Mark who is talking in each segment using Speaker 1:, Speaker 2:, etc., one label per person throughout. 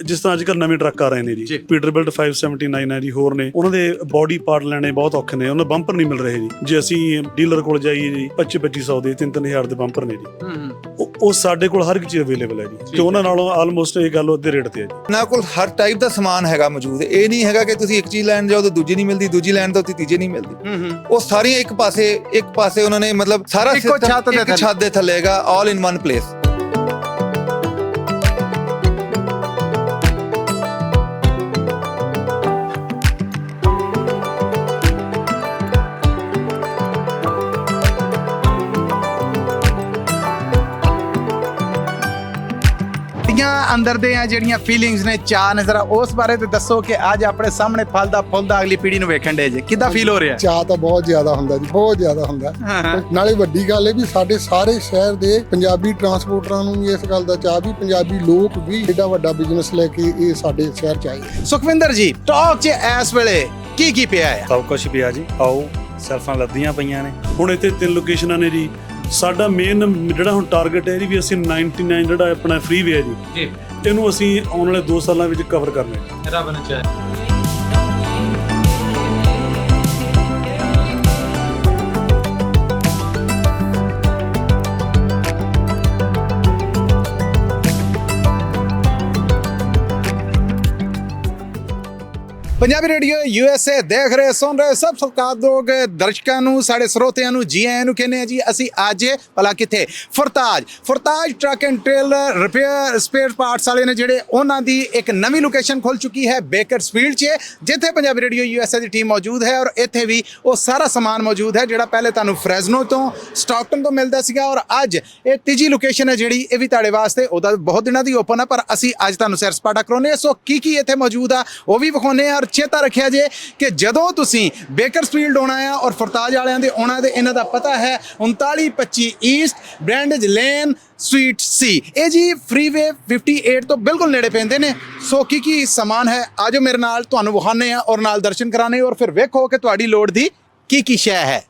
Speaker 1: ਜਿਸ ਤਰ੍ਹਾਂ ਅੱਜਕੱਲ ਨਵੇਂ ਟਰੱਕ ਆ ਰਹੇ ਨੇ
Speaker 2: ਜੀ।
Speaker 1: ਪੀਟਰਬਿਲਟ 579 ਹੈ ਜੀ ਹੋਰ ਨੇ। ਉਹਨਾਂ ਦੇ ਬਾਡੀ ਪਾਰਟ ਲੈਣੇ ਬਹੁਤ ਔਖੇ ਨੇ। ਉਹਨਾਂ ਬੰਪਰ ਨਹੀਂ ਮਿਲ ਰਹੇ ਜੀ। ਜੇ ਅਸੀਂ ਡੀਲਰ ਕੋਲ ਜਾਈਏ ਜੀ 25 2500 ਦੇ 3-3000 ਦੇ ਬੰਪਰ ਨੇ ਜੀ। ਉਹ ਸਾਡੇ ਕੋਲ ਹਰ ਇੱਕ ਚੀਜ਼ ਅਵੇਲੇਬਲ ਹੈ ਜੀ। ਤੇ ਉਹਨਾਂ ਨਾਲੋਂ ਆਲਮੋਸਟ ਇਹ ਗੱਲ ਉਹਦੇ ਰੇਟ ਤੇ ਹੈ ਜੀ।
Speaker 3: ਇਹਨਾਂ ਕੋਲ ਹਰ ਟਾਈਪ ਦਾ ਸਮਾਨ ਹੈਗਾ ਮੌਜੂਦ। ਇਹ ਨਹੀਂ ਹੈਗਾ ਕਿ ਤੁਸੀਂ ਇੱਕ ਚੀਜ਼ ਲੈਣ ਜਾਓ ਤਾਂ ਦੂਜੀ ਨਹੀਂ ਮਿਲਦੀ ਦੂਜੀ ਲੈਣ ਤੋਂ ਤੀਜੀ ਨਹੀਂ ਮਿਲਦੀ। ਉਹ ਸਾਰੀਆਂ ਇੱਕ ਪਾਸੇ ਇੱਕ ਪਾਸੇ ਉਹਨਾਂ ਨੇ ਮਤਲਬ ਸਾਰਾ
Speaker 2: ਇੱਕੋ ਛੱਤ ਦੇ
Speaker 3: ਇੱਕ
Speaker 2: ਥੱਲੇ।
Speaker 3: ਛੱਤ ਦੇ ਥੱਲੇ ਹੈਗਾ ਆਲ ਇਨ ਵਨ ਪਲੇਸ
Speaker 2: ਅੰਦਰ ਦੇ ਆ ਜਿਹੜੀਆਂ ਫੀਲਿੰਗਸ ਨੇ ਚਾਹ ਨੇ ਜ਼ਰਾ ਉਸ ਬਾਰੇ ਤੇ ਦੱਸੋ ਕਿ ਅੱਜ ਆਪਣੇ ਸਾਹਮਣੇ ਫਲਦਾ ਫੁੱਲਦਾ ਅਗਲੀ ਪੀੜ੍ਹੀ ਨੂੰ ਵੇਖਣ ਦੇ ਜੇ। ਕਿੱਦਾਂ ਫੀਲ ਹੋ ਰਿਹਾ?
Speaker 4: ਚਾਹ ਤਾਂ ਬਹੁਤ ਜ਼ਿਆਦਾ ਹੁੰਦਾ ਜੀ ਬਹੁਤ ਜ਼ਿਆਦਾ ਹੁੰਦਾ। ਨਾਲੇ ਵੱਡੀ ਗੱਲ ਇਹ ਵੀ ਸਾਡੇ ਸਾਰੇ ਸ਼ਹਿਰ ਦੇ ਪੰਜਾਬੀ ਟਰਾਂਸਪੋਰਟਰਾਂ ਨੂੰ ਵੀ ਇਸ ਗੱਲ ਦਾ ਚਾਹ ਵੀ ਪੰਜਾਬੀ ਲੋਕ ਵੀ ਏਡਾ ਵੱਡਾ ਬਿਜ਼ਨਸ ਲੈ ਕੇ ਇਹ ਸਾਡੇ ਸ਼ਹਿਰ ਚ ਆਏ
Speaker 2: ਸੁਖਵਿੰਦਰ ਜੀ ਟਾਕ 'ਚ ਇਸ ਵੇਲੇ ਕੀ ਕੀ ਪਿਆ ਹੈ
Speaker 1: ਸਭ ਕੁਝ ਪਿਆ ਜੀ। ਆਓ ਸੈਲਫਾਂ ਲੱਦੀਆਂ ਪਈਆਂ ਨੇ। ਹੁਣ ਇੱਥੇ ਤਿੰਨ ਲੋਕੇਸ਼ਨਾਂ ਨੇ ਜੀ। ਸਾਡਾ ਮੇਨ ਜਿਹੜਾ ਹੁਣ ਟਾਰਗੇਟ ਹੈ ਜੀ ਵੀ ਅਸੀਂ 99 ਜਿਹੜਾ ਆਪਣਾ ਫ੍ਰੀ ਵੇ ਹੈ ਜੀ
Speaker 2: ਜੀ।
Speaker 1: ਇਹਨੂੰ ਅਸੀਂ ਆਉਣ ਵਾਲੇ 2 ਸਾਲਾਂ ਵਿੱਚ ਕਵਰ ਕਰਨਾ ਹੈ।
Speaker 2: ਰੱਬ ਨੇ ਚਾਹਿਆ Punjabi radio U S A ਦੇਖ ਰਹੇ, ਸੁਣ ਰਹੇ, ਸਭ ਸਤਿਕਾਰਯੋਗ ਦਰਸ਼ਕਾਂ ਨੂੰ, ਸਾਡੇ ਸਰੋਤਿਆਂ ਨੂੰ, ਜੀ ਆਇਆਂ ਨੂੰ ਕਹਿੰਦੇ ਆ ਜੀ, ਅਸੀਂ ਅੱਜ ਭਲਾ ਕਿੱਥੇ? Fartaj Fartaj truck and trailer repair spare parts ਵਾਲੇ ਨੇ ਜਿਹੜੇ ਉਹਨਾਂ ਦੀ ਇੱਕ ਨਵੀਂ ਲੋਕੇਸ਼ਨ ਖੁੱਲ ਚੁੱਕੀ ਹੈ ਬੇਕਰਸਫੀਲਡ 'ਚ, ਜਿੱਥੇ Punjabi radio U S A the team ਮੌਜੂਦ ਹੈ ਔਰ ਇੱਥੇ ਵੀ ਉਹ ਸਾਰਾ ਸਮਾਨ ਮੌਜੂਦ ਹੈ, ਜਿਹੜਾ ਪਹਿਲੇ ਤੁਹਾਨੂੰ ਫ੍ਰੈਜ਼ਨੋ ਤੋਂ, ਸਟਾਕਟਨ ਤੋਂ ਮਿਲਦਾ ਸੀਗਾ ਔਰ ਅੱਜ ਇਹ ਤੀਜੀ ਲੋਕੇਸ਼ਨ ਹੈ ਜਿਹੜੀ, ਇਹ ਵੀ ਤੁਹਾਡੇ ਵਾਸਤੇ ਉਹਦਾ ਬਹੁਤ ਦਿਨਾਂ ਦੀ ਓਪਨ ਹੈ, ਪਰ ਅਸੀਂ ਅੱਜ ਤੁਹਾਨੂੰ ਸੈਰ ਸਪਾਟਾ ਕਰਾਉਨੇ ਆ ਸੋ ਕੀ ਕੀ ਇੱਥੇ ਮੌਜੂਦ ਆ, ਉਹ ਵੀ ਵਿਖਾਉਨੇ ਆ ਔਰ ਚੇਤਾ ਰੱਖਿਆ ਜੇ ਕਿ ਜਦੋਂ ਤੁਸੀਂ ਬੇਕਰਸਫੀਲਡ ਆਉਣਾ ਆ ਔਰ ਫਰਤਾਜ ਵਾਲਿਆਂ ਦੇ ਆਉਣਾ ਤੇ ਇਹਨਾਂ ਦਾ ਪਤਾ ਹੈ 3925 east Brundage lane suite C ਇਹ ਜੀ ਫਰੀਵੇ 58 ਤੋਂ ਬਿਲਕੁਲ ਨੇੜੇ ਪੈਂਦੇ ਨੇ। ਸੋ ਕੀ ਕੀ ਸਮਾਨ ਹੈ? ਆਜੋ ਮੇਰੇ ਨਾਲ, ਤੁਹਾਨੂੰ ਵਿਖਾਉਨੇ ਆ ਔਰ ਨਾਲ ਦਰਸ਼ਨ ਕਰਾਣੇ ਔਰ ਫਿਰ ਵੇਖੋ ਕਿ ਤੁਹਾਡੀ ਲੋੜ ਦੀ ਕੀ ਕੀ ਸ਼ੈ ਹੈ।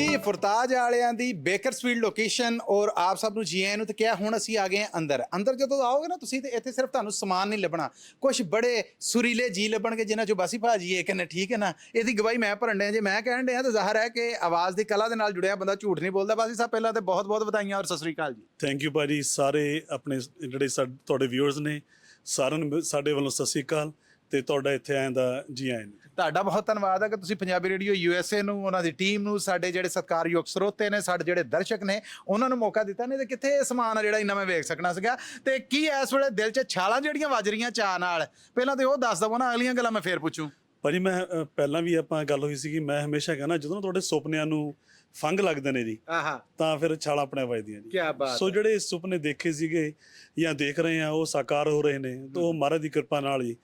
Speaker 2: ਜੀ, ਫਰਤਾਜ ਵਾਲਿਆਂ ਦੀ ਬੇਕਰਸਫੀਲਡ ਲੋਕੇਸ਼ਨ ਔਰ ਆਪ ਸਭ ਨੂੰ ਜੀ ਆਇਆਂ ਨੂੰ ਤੇ ਕਿਹਾ, ਹੁਣ ਅਸੀਂ ਆ ਗਏ ਹਾਂ ਅੰਦਰ। ਅੰਦਰ ਜਦੋਂ ਆਓਗੇ ਨਾ ਤੁਸੀਂ ਤੇ ਇੱਥੇ ਸਿਰਫ ਤੁਹਾਨੂੰ ਸਮਾਨ ਨਹੀਂ ਲੱਭਣਾ। ਕੁਝ ਬੜੇ ਸੁਰੀਲੇ ਜੀ ਲੱਭਣਗੇ ਜਿਨ੍ਹਾਂ ਚੋਂ ਬਾਸੀ ਭਾਜੀ ਇਹ ਕਹਿੰਦੇ ਠੀਕ ਹੈ ਨਾ? ਇਹਦੀ ਗਵਾਹੀ ਮੈਂ ਭਰਨ ਡਿਆ, ਜੇ ਮੈਂ ਕਹਿਣ ਡਿਆ ਤਾਂ ਜ਼ਾਹਰ ਹੈ ਕਿ ਆਵਾਜ਼ ਦੀ ਕਲਾ ਦੇ ਨਾਲ ਜੁੜਿਆ ਬੰਦਾ ਝੂਠ ਨਹੀਂ ਬੋਲਦਾ। ਬਾਸੀ ਸਾਹਿਬ, ਪਹਿਲਾਂ ਤੇ ਬਹੁਤ ਬਹੁਤ ਵਧਾਈਆਂ ਔਰ ਸਤਿ ਸ੍ਰੀ ਅਕਾਲ ਜੀ।
Speaker 1: ਥੈਂਕ ਯੂ ਭਾਜੀ। ਸਾਰੇ ਆਪਣੇ ਜਿਹੜੇ ਸਾਡੇ ਤੁਹਾਡੇ ਵਿਊਅਰਸ ਨੇ, ਸਾਰਿਆਂ ਨੂੰ ਸਾਡੇ ਵੱਲੋਂ ਸਤਿ ਸ੍ਰੀ ਅਕਾਲ ਤੇ ਤੁਹਾਡਾ ਇੱਥੇ ਆਇਆਂ ਦਾ ਜੀ ਆਇਆਂ ਨੂੰ।
Speaker 2: ਤੁਹਾਡਾ ਬਹੁਤ ਧੰਨਵਾਦ ਹੈ ਕਿ ਤੁਸੀਂ ਪੰਜਾਬੀ ਰੇਡੀਓ ਯੂਐਸਏ ਨੂੰ ਉਹਨਾਂ ਦੀ ਟੀਮ ਨੂੰ ਸਾਡੇ ਜਿਹੜੇ ਸਤਿਕਾਰਯੋਗ ਸਰੋਤੇ ਨੇ ਸਾਡੇ ਜਿਹੜੇ ਦਰਸ਼ਕ ਨੇ ਉਹਨਾਂ ਨੂੰ ਮੌਕਾ ਦਿੱਤਾ ਨਹੀਂ ਤੇ ਕਿੱਥੇ ਇਹ ਸਮਾਨ ਆ ਜਿਹੜਾ ਇੰਨਾ ਮੈਂ ਵੇਖ ਸਕਣਾ ਸੀਗਾ। ਤੇ ਕੀ ਇਸ ਵੇਲੇ ਦਿਲ 'ਚ ਛਾਲਾਂ ਜਿਹੜੀਆਂ ਵੱਜ ਰਹੀਆਂ ਚਾਹ ਨਾਲ? ਪਹਿਲਾਂ ਤੇ ਉਹ ਦੱਸ ਦਵੋ ਨਾ ਅਗਲੀਆਂ ਗੱਲਾਂ ਮੈਂ ਫੇਰ ਪੁੱਛੂੰ।
Speaker 1: ਭਾਜੀ ਮੈਂ ਅ, ਪਹਿਲਾਂ ਵੀ ਆਪਾਂ ਗੱਲ ਹੋਈ ਸੀ ਕਿ ਮੈਂ ਹਮੇਸ਼ਾ ਕਹਿੰਦਾ ਜਦੋਂ ਤੁਹਾਡੇ ਸੁਪਨਿਆਂ ਨੂੰ ਫੰਗ ਲੱਗਦੇ ਨੇ ਜੀ
Speaker 2: ਆਹਾ
Speaker 1: ਤਾਂ ਫਿਰ ਛਾਲਾਂ ਆਪਣੇ ਵੱਜਦੀਆਂ ਜੀ।
Speaker 2: ਕੀ ਬਾਤ
Speaker 1: ਸੋ ਜਿਹੜੇ ਸੁਪਨੇ ਦੇਖੇ ਸੀਗੇ ਜਾਂ ਦੇਖ ਰਹੇ ਆ ਉਹ ਸਾਕਾਰ ਹੋ ਰਹੇ ਨੇ ਤਾਂ ਉਹ ਮਹਾਰਾਜ ਦੀ ਕਿਰਪਾ ਨਾਲ ਜੀ।